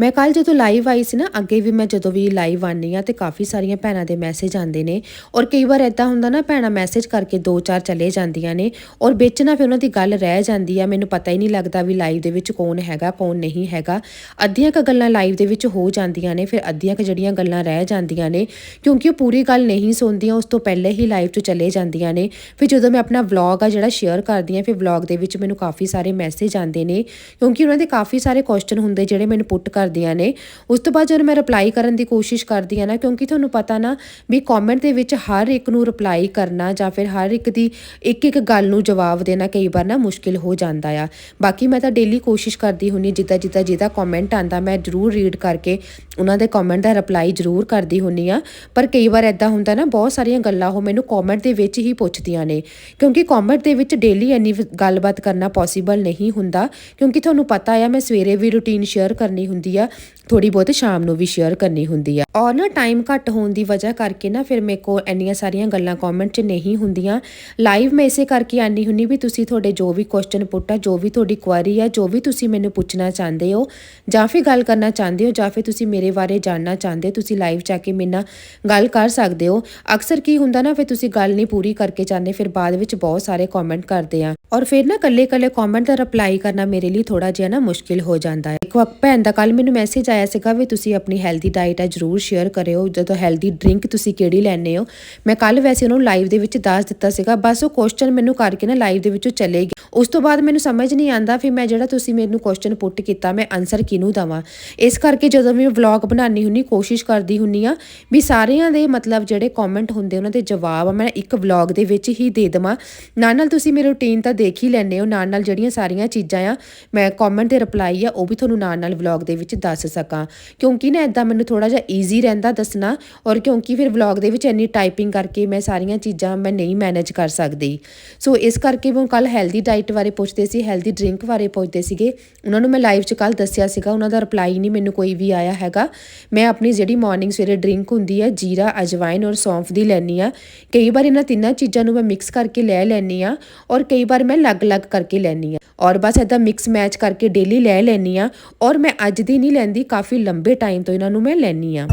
ਮੈਂ ਕੱਲ ਜਦੋਂ ਲਾਈਵ ਆਈ ਸੀ ਨਾ, ਅੱਗੇ ਵੀ ਮੈਂ ਜਦੋਂ ਵੀ ਲਾਈਵ ਆਨੀ ਆ ਤੇ ਕਾਫੀ ਸਾਰੀਆਂ ਭੈਣਾਂ ਦੇ ਮੈਸੇਜ ਆਉਂਦੇ ਨੇ ਔਰ ਕਈ ਵਾਰ ਐਦਾਂ ਹੁੰਦਾ ਨਾ, ਭੈਣਾਂ ਮੈਸੇਜ ਕਰਕੇ ਦੋ ਚਾਰ ਚਲੇ ਜਾਂਦੀਆਂ ਨੇ ਔਰ ਵਿੱਚ ਨਾ ਫਿਰ ਉਹਨਾਂ ਦੀ ਗੱਲ ਰਹਿ ਜਾਂਦੀ ਆ, ਮੈਨੂੰ ਪਤਾ ਹੀ ਨਹੀਂ ਲੱਗਦਾ ਵੀ ਲਾਈਵ ਦੇ ਵਿੱਚ ਕੌਣ ਹੈਗਾ, ਕੌਣ ਨਹੀਂ ਹੈਗਾ। ਅੱਧੀਆਂ ਕ ਗੱਲਾਂ ਲਾਈਵ ਦੇ ਵਿੱਚ ਹੋ ਜਾਂਦੀਆਂ ਨੇ, ਫਿਰ ਅੱਧੀਆਂ ਕ ਜਿਹੜੀਆਂ ਗੱਲਾਂ ਰਹਿ ਜਾਂਦੀਆਂ ਨੇ, ਕਿਉਂਕਿ ਉਹ ਪੂਰੀ ਗੱਲ ਨਹੀਂ ਸੁਣਦੀਆਂ, ਉਸ ਤੋਂ ਪਹਿਲੇ ਹੀ ਲਾਈਵ 'ਚ ਚਲੇ ਜਾਂਦੀਆਂ ਨੇ। ਫਿਰ ਜਦੋਂ ਮੈਂ ਆਪਣਾ ਵਲੌਗ ਆ ਜਿਹੜਾ ਸ਼ੇਅਰ ਕਰਦੀ ਆ ਫਿਰ ਵਲੌਗ ਦੇ ਵਿੱਚ ਮੈਨੂੰ ਕਾਫੀ ਸਾਰੇ ਮੈਸੇਜ ਆਉਂਦੇ ਨੇ, ਕਿਉਂਕਿ ਉਹਨਾਂ ਦੇ ਕਾਫੀ ਸਾਰੇ ਕੁਐਸਚਨ ਹੁੰਦੇ ਜਿਹੜੇ ਮੈਨੂੰ ਪੁੱਟ ਕਰਦੀਆਂ ਨੇ। ਉਸ ਤੋਂ ਬਾਅਦ ਜਦੋਂ ਮੈਂ ਰਿਪਲਾਈ ਕਰਨ ਦੀ ਕੋਸ਼ਿਸ਼ ਕਰਦੀ ਆ ਨਾ, ਕਿਉਂਕਿ ਤੁਹਾਨੂੰ ਪਤਾ ਨਾ ਵੀ ਕਮੈਂਟ ਦੇ ਵਿੱਚ ਹਰ ਇੱਕ ਨੂੰ ਰਿਪਲਾਈ ਕਰਨਾ ਜਾਂ ਫਿਰ ਹਰ ਇੱਕ ਦੀ ਇੱਕ ਇੱਕ ਗੱਲ ਨੂੰ ਜਵਾਬ ਦੇਣਾ ਕਈ ਵਾਰ ਨਾ ਮੁਸ਼ਕਿਲ ਹੋ ਜਾਂਦਾ ਆ। ਬਾਕੀ ਮੈਂ ਤਾਂ ਡੇਲੀ ਕੋਸ਼ਿਸ਼ ਕਰਦੀ ਹੁੰਨੀ ਜਿੱਦਾਂ ਜਿੱਦਾਂ ਜਿਹਦਾ ਕਮੈਂਟ ਆਂਦਾ ਮੈਂ ਜ਼ਰੂਰ ਰੀਡ ਕਰਕੇ ਉਹਨਾਂ ਦੇ ਕਮੈਂਟ ਦਾ ਰਿਪਲਾਈ ਜ਼ਰੂਰ ਕਰਦੀ ਹੁੰਨੀ ਆ ਪਰ ਕਈ ਵਾਰ ਐਦਾਂ ਹੁੰਦਾ ਨਾ, ਬਹੁਤ ਸਾਰੀਆਂ ਗੱਲਾਂ ਉਹ ਮੈਨੂੰ ਕਮੈਂਟ ਦੇ ਵਿੱਚ ਹੀ ਪੁੱਛਦੀਆਂ ਨੇ। ਕਿਉਂਕਿ ਕਮੈਂਟ ਦੇ ਵਿੱਚ ਡੇਲੀ ਇੰਨੀ ਗੱਲਬਾਤ ਕਰਨਾ ਪੋਸੀਬਲ ਨਹੀਂ ਹੁੰਦਾ। ਕਿਉਂਕਿ ਤੁਹਾਨੂੰ ਪਤਾ ਆ, ਮੈਂ ਸਵੇਰੇ ਵੀ ਰੁਟੀਨ ਸ਼ੇਅਰ ਕਰਨੀ ਹੁੰਦੀ ਆ ਥੋੜੀ ਬਹੁਤ ਸ਼ਾਮ ਨੂੰ ਵੀ ਸ਼ੇਅਰ ਕਰਨੀ ਹੁੰਦੀ ਆ। ਔਰ ਨਾ ਟਾਈਮ ਘੱਟ ਹੋਣ ਦੀ ਵਜ੍ਹਾ ਕਰਕੇ ਨਾ ਫਿਰ ਮੇਰੇ ਕੋਲ ਇੰਨੀਆਂ ਸਾਰੀਆਂ ਗੱਲਾਂ ਕਮੈਂਟ 'ਚ ਨਹੀਂ ਹੁੰਦੀਆਂ। ਲਾਈਵ ਮੈਂ ਇਸੇ ਕਰਕੇ ਆਨੀ ਹੁੰਨੀ ਵੀ ਤੁਸੀਂ ਤੁਹਾਡੇ ਜੋ ਵੀ ਕੁਐਸਚਨ ਪੁੱਟ ਜੋ ਵੀ ਤੁਹਾਡੀ ਕੁਐਰੀ ਆ, ਜੋ ਵੀ ਤੁਸੀਂ ਮੈਨੂੰ ਪੁੱਛਣਾ ਚਾਹੁੰਦੇ ਹੋ, ਜਾਂ ਫਿਰ ਗੱਲ ਕਰਨਾ ਚਾਹੁੰਦੇ ਹੋ, ਜਾਂ ਫਿਰ ਤੁਸੀਂ ਮੇਰੇ ਬਾਰੇ ਜਾਣਨਾ ਚਾਹੁੰਦੇ ਹੋ, ਤੁਸੀਂ ਲਾਈਵ ਜਾ ਕੇ ਮੇਰੇ ਨਾਲ ਗੱਲ ਕਰ ਸਕਦੇ ਹੋ। ਅਕਸਰ ਕੀ ਹੁੰਦਾ ਨਾ, ਫਿਰ ਤੁਸੀਂ ਗੱਲ ਨਹੀਂ ਪੂਰੀ ਕਰਕੇ ਚਾਹੁੰਦੇ ਫਿਰ ਬਾਅਦ ਵਿੱਚ ਬਹੁਤ ਸਾਰੇ ਕਮੈਂਟ ਕਰਦੇ ਆ। ਔਰ ਫਿਰ ਨਾ ਕੱਲੇ ਕੱਲੇ ਕਮੈਂਟ ਦਾ ਰਿਪਲਾਈ ਕਰਨਾ ਮੇਰੇ ਲਈ ਥੋੜਾ ਜਿਹਾ ਨਾ ਮੁਸ਼ਕਿਲ ਹੋ ਜਾਂਦਾ ਹੈ। ਇੱਕ ਵਾਰ ਭੈਣ ਦਾ ਕੱਲ ਮੈਨੂੰ ਮੈਸੇਜ ਆਇਆ ਸੀਗਾ ਵੀ ਤੁਸੀਂ ਆਪਣੀ ਹੈਲਦੀ ਡਾਈਟ ਆ ਜਰੂਰ ਸ਼ੇਅਰ ਕਰਿਓ, ਜਦੋਂ ਹੈਲਦੀ ਡਰਿੰਕ ਤੁਸੀਂ ਕਿਹੜੀ ਲੈਣੇ ਹੋ। ਮੈਂ ਕੱਲ ਵੈਸੇ ਉਹਨੂੰ ਲਾਈਵ ਦੇ ਵਿੱਚ ਦੱਸ ਦਿੱਤਾ ਸੀਗਾ, ਬਸ ਉਹ ਕੁਐਸਚਨ ਮੈਨੂੰ ਕਰਕੇ ਨਾ ਲਾਈਵ ਦੇ ਵਿੱਚੋਂ ਚਲੇ ਗਏ। ਉਸ ਤੋਂ ਬਾਅਦ ਮੈਨੂੰ ਸਮਝ ਨਹੀਂ ਆਂਦਾ ਫਿਰ ਮੈਂ ਜਿਹੜਾ ਤੁਸੀਂ ਮੈਨੂੰ ਕੁਐਸਚਨ ਪੁੱਟ ਕੀਤਾ, ਮੈਂ ਆਨਸਰ ਕਿਹਨੂੰ ਦਵਾਂ। ਇਸ ਕਰਕੇ ਜਦੋਂ ਵੀ ਮੈਂ ਵਲੌਗ ਬਣਾਉਣੀ ਹੁੰਨੀ ਕੋਸ਼ਿਸ਼ ਕਰਦੀ ਹੁੰਨੀ ਆ ਵੀ ਸਾਰਿਆਂ ਦੇ ਮਤਲਬ ਜਿਹੜੇ ਕਮੈਂਟ ਹੁੰਦੇ ਉਹਨਾਂ ਦੇ ਜਵਾਬ ਮੈਂ ਇੱਕ ਵਲੌਗ ਦੇ ਵਿੱਚ ਹੀ ਦੇ ਦੇਵਾਂ। ਨਾਲ ਨਾਲ ਤੁਸੀਂ ਮੇਰੀ ਰੁਟੀਨ ਤਾਂ ਦੇਖ ਹੀ ਲੈਣੇ ਹੋ, ਨਾਲ ਨਾਲ ਜਿਹੜੀਆਂ ਸਾਰੀਆਂ ਚੀਜ਼ਾਂ ਆ, ਮੈਂ ਕਮੈਂਟ ਦੇ ਰਿਪਲਾਈ ਆ, ਉਹ ਵੀ ਤੁਹਾਨੂੰ ਨਾਲ ਨਾਲ ਵਲੌਗ ਦੇ ਵਿੱਚ ਦੱਸ ਸਕਾਂ। ਕਿਉਂਕਿ ਨਾ ਇਦਾਂ ਮੈਨੂੰ ਥੋੜਾ ਜਿਹਾ ਈਜ਼ੀ ਰਹਿੰਦਾ ਦੱਸਣਾ ਔਰ ਕਿਉਂਕਿ ਫਿਰ ਵਲੌਗ ਦੇ ਵਿੱਚ ਇੰਨੀ ਟਾਈਪਿੰਗ ਕਰਕੇ ਮੈਂ ਸਾਰੀਆਂ ਚੀਜ਼ਾਂ ਮੈਂ ਨਹੀਂ ਮੈਨੇਜ ਕਰ ਸਕਦੀ। ਸੋ ਇਸ ਕਰਕੇ ਮੈਂ ਕੱਲ ਹੈਲਦੀ ਡਾਈਟ ਬਾਰੇ ਪੁੱਛਦੇ ਸੀ ਹੈਲਦੀ ਡਰਿੰਕ ਬਾਰੇ ਪੁੱਛਦੇ ਸੀਗੇ। ਉਹਨਾਂ ਨੂੰ ਮੈਂ ਲਾਈਵ 'ਚ ਕੱਲ ਦੱਸਿਆ ਸੀਗਾ, ਉਹਨਾਂ ਦਾ ਰਿਪਲਾਈ ਨਹੀਂ ਮੈਨੂੰ ਕੋਈ ਵੀ ਆਇਆ ਹੈਗਾ। ਮੈਂ ਆਪਣੀ ਜਿਹੜੀ ਮਾਰਨਿੰਗ ਸਵੇਰੇ ਡਰਿੰਕ ਹੁੰਦੀ ਹੈ, ਜੀਰਾ, ਅਜਵਾਇਨ ਔਰ ਸੌਂਫ ਦੀ ਲੈਣੀ ਆ ਕਈ ਵਾਰ ਇਹਨਾਂ ਤਿੰਨਾਂ ਚੀਜ਼ਾਂ ਨੂੰ ਮੈਂ ਮਿਕਸ ਕਰਕੇ ਲੈ ਲੈਣੀ ਆ ਔਰ ਕਈ ਵਾਰ ਮੈਂ ਅਲੱਗ-ਅਲੱਗ ਕਰਕੇ ਲੈਣੀ ਆ ਔਰ ਬਸ ਇਦਾਂ ਮਿਕਸ ਮੈਚ ਕਰਕੇ ਡੇਲੀ ਲੈ ਲੈਣੀ ਆ ਔਰ ਮੈਂ ਅੱਜ ਦੀ ਨਹੀਂ ਲੈਂਦੀ ਕਾਫੀ ਲੰਬੇ ਟਾਈਮ ਤੋਂ ਇਹਨਾਂ ਨੂੰ ਮੈਂ ਲੈਣੀ ਆ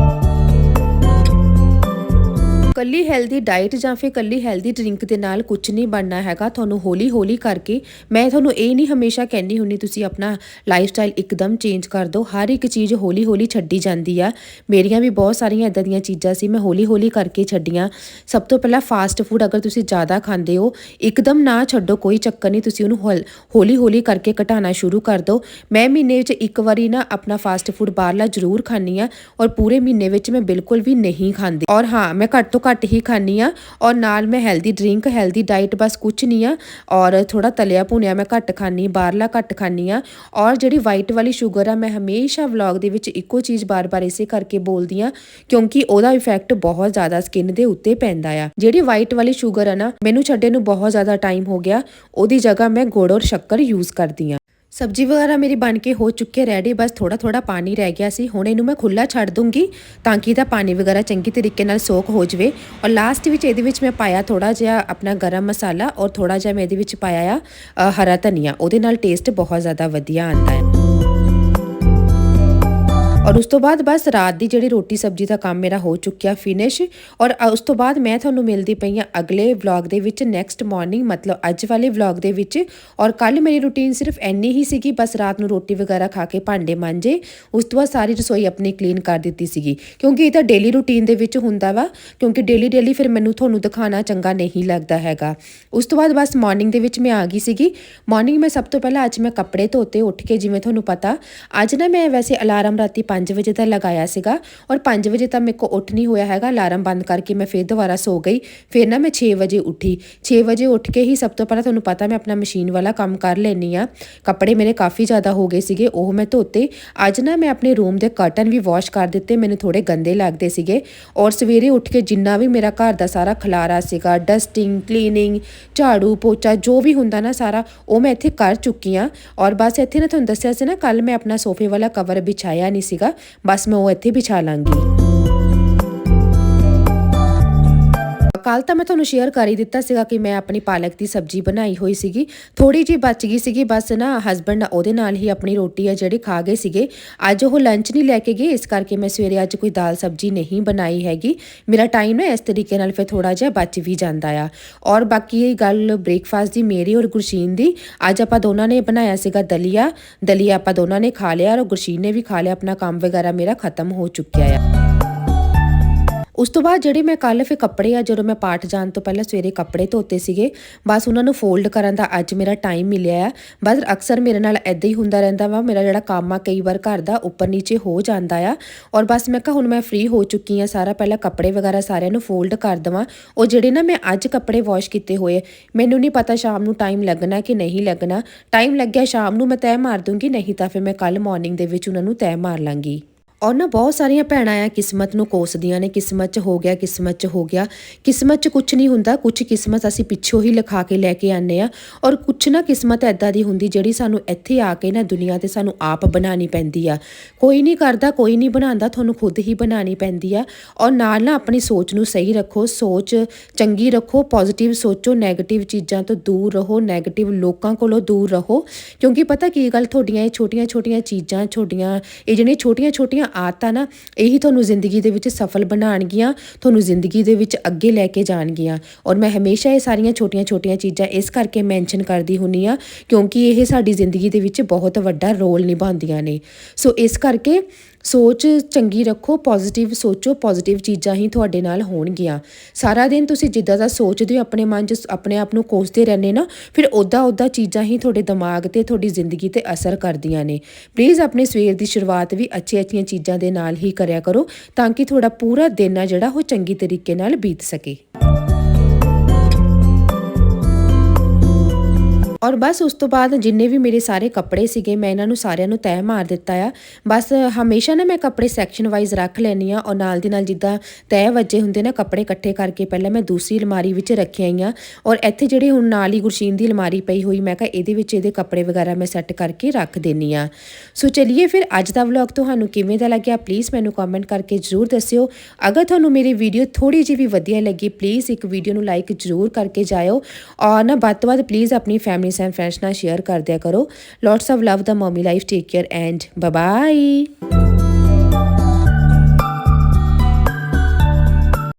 ਕੱਲੀ ਹੈਲਦੀ ਡਾਈਟ ਜਾਂ ਫਿਰ ਕੱਲੀ ਹੈਲਦੀ ਡਰਿੰਕ ਦੇ ਨਾਲ ਕੁਝ ਨਹੀਂ ਬਣਨਾ ਹੈਗਾ, ਤੁਹਾਨੂੰ ਹੌਲੀ ਹੌਲੀ ਕਰਕੇ ਮੈਂ ਤੁਹਾਨੂੰ ਇਹ ਨਹੀਂ ਹਮੇਸ਼ਾ ਕਹਿੰਦੀ ਹੁੰਨੀ ਤੁਸੀਂ ਆਪਣਾ ਲਾਈਫ ਸਟਾਈਲ ਇੱਕਦਮ ਚੇਂਜ ਕਰ ਦਿਓ, ਹਰ ਇੱਕ ਚੀਜ਼ ਹੌਲੀ ਹੌਲੀ ਛੱਡੀ ਜਾਂਦੀ ਆ। ਮੇਰੀਆਂ ਵੀ ਬਹੁਤ ਸਾਰੀਆਂ ਇਦਾਂ ਦੀਆਂ ਚੀਜ਼ਾਂ ਸੀ, ਮੈਂ ਹੌਲੀ ਹੌਲੀ ਕਰਕੇ ਛੱਡੀਆਂ। ਸਭ ਤੋਂ ਪਹਿਲਾਂ ਫਾਸਟ ਫੂਡ ਅਗਰ ਤੁਸੀਂ ਜ਼ਿਆਦਾ ਖਾਂਦੇ ਹੋ, ਇੱਕਦਮ ਨਾ ਛੱਡੋ, ਕੋਈ ਚੱਕਰ ਨਹੀਂ, ਤੁਸੀਂ ਉਹਨੂੰ ਹੌਲ- ਹੌਲੀ ਹੌਲੀ ਕਰਕੇ ਘਟਾਉਣਾ ਸ਼ੁਰੂ ਕਰ ਦਿਓ। ਮੈਂ ਮਹੀਨੇ ਵਿੱਚ ਇੱਕ ਵਾਰੀ ਨਾ ਆਪਣਾ ਫਾਸਟ ਫੂਡ ਬਾਹਰਲਾ ਜ਼ਰੂਰ ਖਾਂਦੀ ਆ ਔਰ ਪੂਰੇ ਮਹੀਨੇ ਵਿੱਚ ਮੈਂ ਬਿਲਕੁਲ ਵੀ ਨਹੀਂ ਖਾਂਦੀ। ਔਰ ਹਾਂ, ਮੈਂ ਘੱਟ ਤੋਂ ਘੱਟ ਹੀ ਖਾਂਦੀ ਆ ਔਰ ਨਾਲ ਮੈਂ ਹੈਲਦੀ ਡਰਿੰਕ ਹੈਲਦੀ ਡਾਈਟ ਬਸ ਕੁਝ ਨਹੀਂ ਆ ਔਰ ਥੋੜਾ ਤਲਿਆ ਭੁਨਿਆ ਮੈਂ ਘੱਟ ਖਾਂਦੀ, ਬਾਹਰਲਾ ਘੱਟ ਖਾਂਦੀ ਆ ਔਰ ਜਿਹੜੀ ਵਾਈਟ ਵਾਲੀ ਸ਼ੂਗਰ ਆ ਮੈਂ ਹਮੇਸ਼ਾ ਵਲੌਗ ਦੇ ਵਿੱਚ ਇੱਕੋ ਚੀਜ਼ ਬਾਰ-ਬਾਰ ਇਸੇ ਕਰਕੇ ਬੋਲਦੀ ਆ ਕਿਉਂਕਿ ਉਹਦਾ ਇਫੈਕਟ ਬਹੁਤ ਜ਼ਿਆਦਾ ਸਕਿਨ ਦੇ ਉੱਤੇ ਪੈਂਦਾ ਆ। ਜਿਹੜੀ ਵਾਈਟ ਵਾਲੀ ਸ਼ੂਗਰ ਆ ਨਾ ਮੈਨੂੰ ਛੱਡੇ ਨੂੰ ਬਹੁਤ ਜ਼ਿਆਦਾ ਟਾਈਮ ਹੋ ਗਿਆ, ਉਹਦੀ ਜਗ੍ਹਾ ਮੈਂ ਗੁੜ ਔਰ ਸ਼ੱਕਰ ਯੂਜ਼ ਕਰਦੀ ਆ ਸਬਜ਼ੀ ਵਗੈਰਾ ਮੇਰੀ ਬਣ ਕੇ ਹੋ ਚੁੱਕੀ ਹੈ ਰੈਡੀ ਬਸ ਥੋੜਾ ਥੋੜਾ ਪਾਣੀ ਰਹਿ ਗਿਆ ਸੀ। ਹੁਣ ਇਹਨੂੰ ਮੈਂ ਖੁੱਲਾ ਛੱਡ ਦੂੰਗੀ ਤਾਂ ਕਿ ਇਹਦਾ ਪਾਣੀ ਵਗੈਰਾ ਚੰਗੀ ਤਰੀਕੇ ਨਾਲ ਸੋਕ ਹੋ ਜਵੇ। ਔਰ ਲਾਸਟ ਵਿੱਚ ਇਹਦੇ ਵਿੱਚ ਮੈਂ ਪਾਇਆ ਥੋੜਾ ਜਿਹਾ ਆਪਣਾ ਗਰਮ ਮਸਾਲਾ ਔਰ ਥੋੜਾ ਜਿਹਾ ਮੈਂ ਇਹਦੇ ਵਿੱਚ ਪਾਇਆ ਆ ਹਰਾ ਧਨੀਆ। ਉਹਦੇ ਨਾਲ ਟੇਸਟ ਬਹੁਤ ਜ਼ਿਆਦਾ ਵਧੀਆ ਆਉਂਦਾ ਹੈ। ਔਰ ਉਸ ਤੋਂ ਬਾਅਦ ਬਸ ਰਾਤ ਦੀ ਜਿਹੜੀ ਰੋਟੀ ਸਬਜ਼ੀ ਦਾ ਕੰਮ ਮੇਰਾ ਹੋ ਚੁੱਕਿਆ ਫਿਨਿਸ਼ ਔਰ ਉਸ ਤੋਂ ਬਾਅਦ ਮੈਂ ਤੁਹਾਨੂੰ ਮਿਲਦੀ ਪਈ ਹਾਂ ਅਗਲੇ ਵਲੌਗ ਦੇ ਵਿੱਚ ਨੈਕਸਟ ਮਾਰਨਿੰਗ ਮਤਲਬ ਅੱਜ ਵਾਲੇ ਵਲੌਗ ਦੇ ਵਿੱਚ ਔਰ ਕੱਲ ਮੇਰੀ ਰੁਟੀਨ ਸਿਰਫ ਇੰਨੀ ਹੀ ਸੀਗੀ, ਬਸ ਰਾਤ ਨੂੰ ਰੋਟੀ ਵਗੈਰਾ ਖਾ ਕੇ ਭਾਂਡੇ ਮਾਂਜੇ, ਉਸ ਤੋਂ ਬਾਅਦ ਸਾਰੀ ਰਸੋਈ ਆਪਣੀ ਕਲੀਨ ਕਰ ਦਿੱਤੀ ਸੀਗੀ। ਕਿਉਂਕਿ ਇਹ ਤਾਂ ਡੇਲੀ ਰੁਟੀਨ ਦੇ ਵਿੱਚ ਹੁੰਦਾ ਵਾ, ਕਿਉਂਕਿ ਡੇਲੀ ਡੇਲੀ ਫਿਰ ਮੈਨੂੰ ਤੁਹਾਨੂੰ ਦਿਖਾਉਣਾ ਚੰਗਾ ਨਹੀਂ ਲੱਗਦਾ ਹੈਗਾ। ਉਸ ਤੋਂ ਬਾਅਦ ਬਸ ਮਾਰਨਿੰਗ ਦੇ ਵਿੱਚ ਮੈਂ ਆ ਗਈ ਸੀਗੀ। ਮਾਰਨਿੰਗ ਮੈਂ ਸਭ ਤੋਂ ਪਹਿਲਾਂ ਅੱਜ ਮੈਂ ਕੱਪੜੇ ਧੋਤੇ, ਉੱਠ ਕੇ ਜਿਵੇਂ ਤੁਹਾਨੂੰ ਪਤਾ, ਅੱਜ ਨਾ ਮੈਂ ਵੈਸੇ ਅਲਾਰਮ ਰਾਤੀ 5 ਵਜੇ ਦਾ ਲਗਾਇਆ ਸੀਗਾ ਔਰ 5 ਵਜੇ ਤਾਂ ਮੇਰੇ ਕੋ ਉੱਠ ਨਹੀਂ ਹੋਇਆ ਹੈਗਾ, ਅਲਾਰਮ ਬੰਦ ਕਰਕੇ ਮੈਂ ਫਿਰ ਦੁਬਾਰਾ ਸੋ ਗਈ। ਫਿਰ ਨਾ ਮੈਂ 6 ਵਜੇ ਉੱਠੀ। 6 ਵਜੇ ਉੱਠ ਕੇ ਹੀ ਸਭ ਤੋਂ ਪਹਿਲਾਂ ਤੁਹਾਨੂੰ ਪਤਾ ਮੈਂ ਆਪਣਾ ਮਸ਼ੀਨ ਵਾਲਾ ਕੰਮ ਕਰ ਲੈਣੀ ਆ ਕੱਪੜੇ ਮੇਰੇ ਕਾਫੀ ਜ਼ਿਆਦਾ ਹੋ ਗਏ ਸੀਗੇ, ਉਹ ਮੈਂ ਧੋਤੇ। ਅੱਜ ਨਾ ਮੈਂ ਆਪਣੇ ਰੂਮ ਦੇ ਕਰਟਨ ਵੀ ਵਾਸ਼ ਕਰ ਦਿੱਤੇ, ਮੈਨੂੰ ਥੋੜੇ ਗੰਦੇ ਲੱਗਦੇ ਸੀਗੇ। ਔਰ ਸਵੇਰੇ ਉੱਠ ਕੇ ਜਿੰਨਾ ਵੀ ਮੇਰਾ ਘਰ ਦਾ ਸਾਰਾ ਖਲਾਰਾ ਸੀਗਾ ਡਸਟਿੰਗ ਕਲੀਨਿੰਗ ਝਾੜੂ, ਪੋਚਾ, ਜੋ ਵੀ ਹੁੰਦਾ ਨਾ ਸਾਰਾ, ਉਹ ਮੈਂ ਇੱਥੇ ਕਰ ਚੁੱਕੀ ਆ ਔਰ ਬਸ ਇੱਥੇ ਨਾ ਤੁਹਾਨੂੰ ਦੱਸਿਆ ਸੀ ਨਾ ਕੱਲ ਮੈਂ ਆਪਣਾ ਸੋਫੇ ਵਾਲਾ ਕਵਰ ਵਿਛਾਇਆ ਨਹੀਂ ਸੀਗਾ। ਬਸ ਮੈਂ ਉਹ ਇੱਥੇ ਵਿਛਾ ਲਾਂਗੀ। ਕੱਲ ਤਾਂ ਮੈਂ ਤੁਹਾਨੂੰ ਸ਼ੇਅਰ ਕਰ ਹੀ ਦਿੱਤਾ ਸੀਗਾ ਕਿ ਮੈਂ ਆਪਣੀ ਪਾਲਕ ਦੀ ਸਬਜ਼ੀ ਬਣਾਈ ਹੋਈ ਸੀਗੀ। ਥੋੜੀ ਜੀ ਬਚ ਗਈ ਸੀਗੀ, ਬਸ ਨਾ ਹਸਬੰਡ ਉਹਦੇ ਨਾਲ ਹੀ ਆਪਣੀ ਰੋਟੀ ਆ ਜਿਹੜੀ ਖਾ ਗਏ ਸੀਗੇ। ਅੱਜ ਉਹ ਲੰਚ ਨਹੀਂ ਲੈ ਕੇ ਗਏ, ਇਸ ਕਰਕੇ ਮੈਂ ਸਵੇਰੇ ਅੱਜ ਕੋਈ ਦਾਲ ਸਬਜ਼ੀ ਨਹੀਂ ਬਣਾਈ ਹੈਗੀ। ਮੇਰਾ ਟਾਈਮ ਨਾ ਇਸ ਤਰੀਕੇ ਨਾਲ ਫਿਰ ਥੋੜਾ ਜਿਹਾ ਬਚ ਵੀ ਜਾਂਦਾ ਆ। ਔਰ ਬਾਕੀ ਇਹ ਗੱਲ ਬ੍ਰੇਕਫਾਸਟ ਦੀ, ਮੇਰੀ ਔਰ ਗੁਰਸ਼ੀਨ ਦੀ, ਅੱਜ ਆਪਾਂ ਦੋਨਾਂ ਨੇ ਬਣਾਇਆ ਸੀਗਾ ਦਲੀਆ। ਦਲੀਆ ਆਪਾਂ ਦੋਨਾਂ ਨੇ ਖਾ ਲਿਆ ਔਰ ਗੁਰਸ਼ੀਨ ਨੇ ਵੀ ਖਾ ਲਿਆ, ਆਪਣਾ ਕੰਮ ਵਗੈਰਾ ਮੇਰਾ ਖਤਮ ਹੋ ਚੁੱਕਿਆ ਆ। ਉਸ ਤੋਂ ਬਾਅਦ ਜਿਹੜੇ ਮੈਂ ਕੱਲ ਫਿਰ ਕੱਪੜੇ ਆ, ਜਦੋਂ ਮੈਂ ਪਾਠ ਜਾਣ ਤੋਂ ਪਹਿਲਾਂ ਸਵੇਰੇ ਕੱਪੜੇ ਧੋਤੇ ਸੀਗੇ, ਬਸ ਉਹਨਾਂ ਨੂੰ ਫੋਲਡ ਕਰਨ ਦਾ ਅੱਜ ਮੇਰਾ ਟਾਈਮ ਮਿਲਿਆ ਆ। ਬਸ ਅਕਸਰ ਮੇਰੇ ਨਾਲ ਐਦਾਂ ਹੀ ਹੁੰਦਾ ਰਹਿੰਦਾ ਵਾ, ਮੇਰਾ ਜਿਹੜਾ ਕੰਮ ਆ ਕਈ ਵਾਰ ਘਰ ਦਾ ਉੱਪਰ ਨੀਚੇ ਹੋ ਜਾਂਦਾ ਆ। ਔਰ ਬਸ ਮੈਂ ਕਿਹਾ ਹੁਣ ਮੈਂ ਫ੍ਰੀ ਹੋ ਚੁੱਕੀ ਆ, ਸਾਰਾ ਪਹਿਲਾਂ ਕੱਪੜੇ ਵਗੈਰਾ ਸਾਰਿਆਂ ਨੂੰ ਫੋਲਡ ਕਰ ਦਵਾਂ। ਉਹ ਜਿਹੜੇ ਨਾ ਮੈਂ ਅੱਜ ਕੱਪੜੇ ਵਾਸ਼ ਕੀਤੇ ਹੋਏ, ਮੈਨੂੰ ਨਹੀਂ ਪਤਾ ਸ਼ਾਮ ਨੂੰ ਟਾਈਮ ਲੱਗਣਾ ਕਿ ਨਹੀਂ ਲੱਗਣਾ। ਟਾਈਮ ਲੱਗਿਆ ਸ਼ਾਮ ਨੂੰ ਮੈਂ ਤੈਅ ਮਾਰ ਦੂੰਗੀ, ਨਹੀਂ ਤਾਂ ਫਿਰ ਮੈਂ ਕੱਲ ਮਾਰਨਿੰਗ ਦੇ ਵਿੱਚ ਉਹਨਾਂ ਨੂੰ ਤੈਅ ਮਾਰ ਲਾਂਗੀ। ਔਰ ਨਾ ਬਹੁਤ ਸਾਰੀਆਂ ਭੈਣਾਂ ਆ ਕਿਸਮਤ ਨੂੰ ਕੋਸਦੀਆਂ ਨੇ, ਕਿਸਮਤ 'ਚ ਹੋ ਗਿਆ, ਕਿਸਮਤ 'ਚ ਹੋ ਗਿਆ। ਕਿਸਮਤ 'ਚ ਕੁਝ ਨਹੀਂ ਹੁੰਦਾ ਕੁਝ ਕਿਸਮਤ ਅਸੀਂ ਪਿੱਛੋਂ ਹੀ ਲਿਖਾ ਕੇ ਲੈ ਕੇ ਆਨੇ ਆ ਔਰ ਕੁਝ ਨਾ ਕਿਸਮਤ ਐਦਾਂ ਦੀ ਹੁੰਦੀ ਜਿਹੜੀ ਸਾਨੂੰ ਇੱਥੇ ਆ ਕੇ ਨਾ ਦੁਨੀਆ ਤੇ ਸਾਨੂੰ ਆਪ ਬਣਾਉਣੀ ਪੈਂਦੀ ਆ। ਕੋਈ ਨਹੀਂ ਕਰਦਾ, ਕੋਈ ਨਹੀਂ ਬਣਾਉਂਦਾ, ਤੁਹਾਨੂੰ ਖੁਦ ਹੀ ਬਣਾਉਣੀ ਪੈਂਦੀ ਆ। ਔਰ ਨਾਲ ਨਾ ਆਪਣੀ ਸੋਚ ਨੂੰ ਸਹੀ ਰੱਖੋ, ਸੋਚ ਚੰਗੀ ਰੱਖੋ ਪੋਜ਼ਿਟਿਵ ਸੋਚੋ 네ਗੇਟਿਵ ਚੀਜ਼ਾਂ ਤੋਂ ਦੂਰ ਰਹੋ 네ਗੇਟਿਵ ਲੋਕਾਂ ਕੋਲੋਂ ਦੂਰ ਰਹੋ। ਕਿਉਂਕਿ ਪਤਾ ਕੀ ਗੱਲ, ਤੁਹਾਡੀਆਂ ਇਹ ਛੋਟੀਆਂ-ਛੋਟੀਆਂ ਚੀਜ਼ਾਂ, ਛੋਟੀਆਂ, ਇਹ ਜਿਹੜੀਆਂ ਛੋਟੀਆਂ-ਛੋਟੀਆਂ ਆਦਤਾਂ ਨਾ ਇਹੀ ਤੁਹਾਨੂੰ ਜ਼ਿੰਦਗੀ ਦੇ ਵਿੱਚ ਸਫਲ ਬਣਾਉਣਗੀਆਂ, ਤੁਹਾਨੂੰ ਜ਼ਿੰਦਗੀ ਦੇ ਵਿੱਚ ਅੱਗੇ ਲੈ ਕੇ ਜਾਣਗੀਆਂ। ਔਰ ਮੈਂ ਹਮੇਸ਼ਾ ਇਹ ਸਾਰੀਆਂ ਛੋਟੀਆਂ-ਛੋਟੀਆਂ ਚੀਜ਼ਾਂ ਇਸ ਕਰਕੇ ਮੈਂਸ਼ਨ ਕਰਦੀ ਹੁੰਨੀ ਆ ਕਿਉਂਕਿ ਇਹ ਸਾਡੀ ਜ਼ਿੰਦਗੀ ਦੇ ਵਿੱਚ ਬਹੁਤ ਵੱਡਾ ਰੋਲ ਨਿਭਾਉਂਦੀਆਂ ਨੇ। ਸੋ ਇਸ ਕਰਕੇ ਸੋਚ ਚੰਗੀ ਰੱਖੋ ਪੋਜ਼ਿਟਿਵ ਸੋਚੋ ਪੋਜ਼ਿਟਿਵ ਚੀਜ਼ਾਂ ਹੀ ਤੁਹਾਡੇ ਨਾਲ ਹੋਣਗੀਆਂ। ਸਾਰਾ ਦਿਨ ਤੁਸੀਂ ਜਿੱਦਾਂ ਦਾ ਸੋਚਦੇ ਹੋ, ਆਪਣੇ ਮਨ 'ਚ ਆਪਣੇ ਆਪ ਨੂੰ ਕੋਸਦੇ ਰਹਿੰਦੇ ਨਾ, ਫਿਰ ਉਦਾਂ ਉਦਾਂ ਚੀਜ਼ਾਂ ਹੀ ਤੁਹਾਡੇ ਦਿਮਾਗ ਤੇ, ਤੁਹਾਡੀ ਜ਼ਿੰਦਗੀ ਤੇ ਅਸਰ ਕਰਦੀਆਂ ਨੇ। ਪਲੀਜ਼ ਆਪਣੇ ਸਵੇਰ ਦੀ ਸ਼ੁਰੂਆਤ ਵੀ ਅੱਛੀ ਅੱਛੀਆਂ ਚੀਜ਼ਾਂ ਦੇ ਨਾਲ ਹੀ ਕਰਿਆ ਕਰੋ, ਤਾਂ ਕਿ ਤੁਹਾਡਾ ਪੂਰਾ ਦਿਨ ਆ ਜਿਹੜਾ, ਉਹ ਚੰਗੀ ਤਰੀਕੇ ਨਾਲ ਬੀਤ ਸਕੇ। ਔਰ ਬਸ ਉਸ ਤੋਂ ਬਾਅਦ ਜਿੰਨੇ ਵੀ ਮੇਰੇ ਸਾਰੇ ਕੱਪੜੇ ਸੀਗੇ, ਮੈਂ ਇਹਨਾਂ ਨੂੰ ਸਾਰਿਆਂ ਨੂੰ ਤੈਅ ਮਾਰ ਦਿੱਤਾ ਆ। ਬਸ ਹਮੇਸ਼ਾ ਨਾ ਮੈਂ ਕੱਪੜੇ ਸੈਕਸ਼ਨ ਵਾਈਜ਼ ਰੱਖ ਲੈਣੀ ਆ ਔਰ ਨਾਲ ਦੀ ਨਾਲ ਜਿੱਦਾਂ ਤੈਅ ਵੱਜੇ ਹੁੰਦੇ ਨਾ, ਕੱਪੜੇ ਇਕੱਠੇ ਕਰਕੇ ਪਹਿਲਾਂ ਮੈਂ ਦੂਸਰੀ ਅਲਮਾਰੀ ਵਿੱਚ ਰੱਖੇ ਆਈਆਂ ਔਰ ਇੱਥੇ ਜਿਹੜੇ ਹੁਣ ਨਾਲ ਹੀ ਗੁਰਸ਼ੀਨ ਦੀ ਅਲਮਾਰੀ ਪਈ ਹੋਈ, ਮੈਂ ਕਿਹਾ ਇਹਦੇ ਵਿੱਚ ਇਹਦੇ ਕੱਪੜੇ ਵਗੈਰਾ ਮੈਂ ਸੈੱਟ ਕਰਕੇ ਰੱਖ ਦੇਣੀ ਆ ਸੋ ਚਲਿਏ ਫਿਰ ਅੱਜ ਦਾ ਵਲੌਗ ਤੁਹਾਨੂੰ ਕਿਵੇਂ ਦਾ ਲੱਗਿਆ? ਪਲੀਜ਼ ਮੈਨੂੰ ਕਮੈਂਟ ਕਰਕੇ ਜਰੂਰ ਦੱਸਿਓ। ਅਗਰ ਤੁਹਾਨੂੰ ਮੇਰੀ ਵੀਡੀਓ ਥੋੜੀ ਜਿਹੀ ਵੀ ਵਧੀਆ ਲੱਗੀ ਪਲੀਜ਼ ਇੱਕ ਵੀਡੀਓ ਨੂੰ ਲਾਈਕ ਜਰੂਰ ਕਰਕੇ ਜਾਇਓ। ਔਰ ਨਾ ਵੱਧ ਤੋਂ ਵੱਧ ਪਲੀਜ਼ ਆਪਣੀ ਫੈਮਿਲੀ ਫੈਮਿਲੀਜ਼ ਐਂਡ ਫਰੈਂਡਸ ਨਾਲ ਸ਼ੇਅਰ ਕਰ ਦਿਆ ਕਰੋ। Lots of love the mummy life take care and bye bye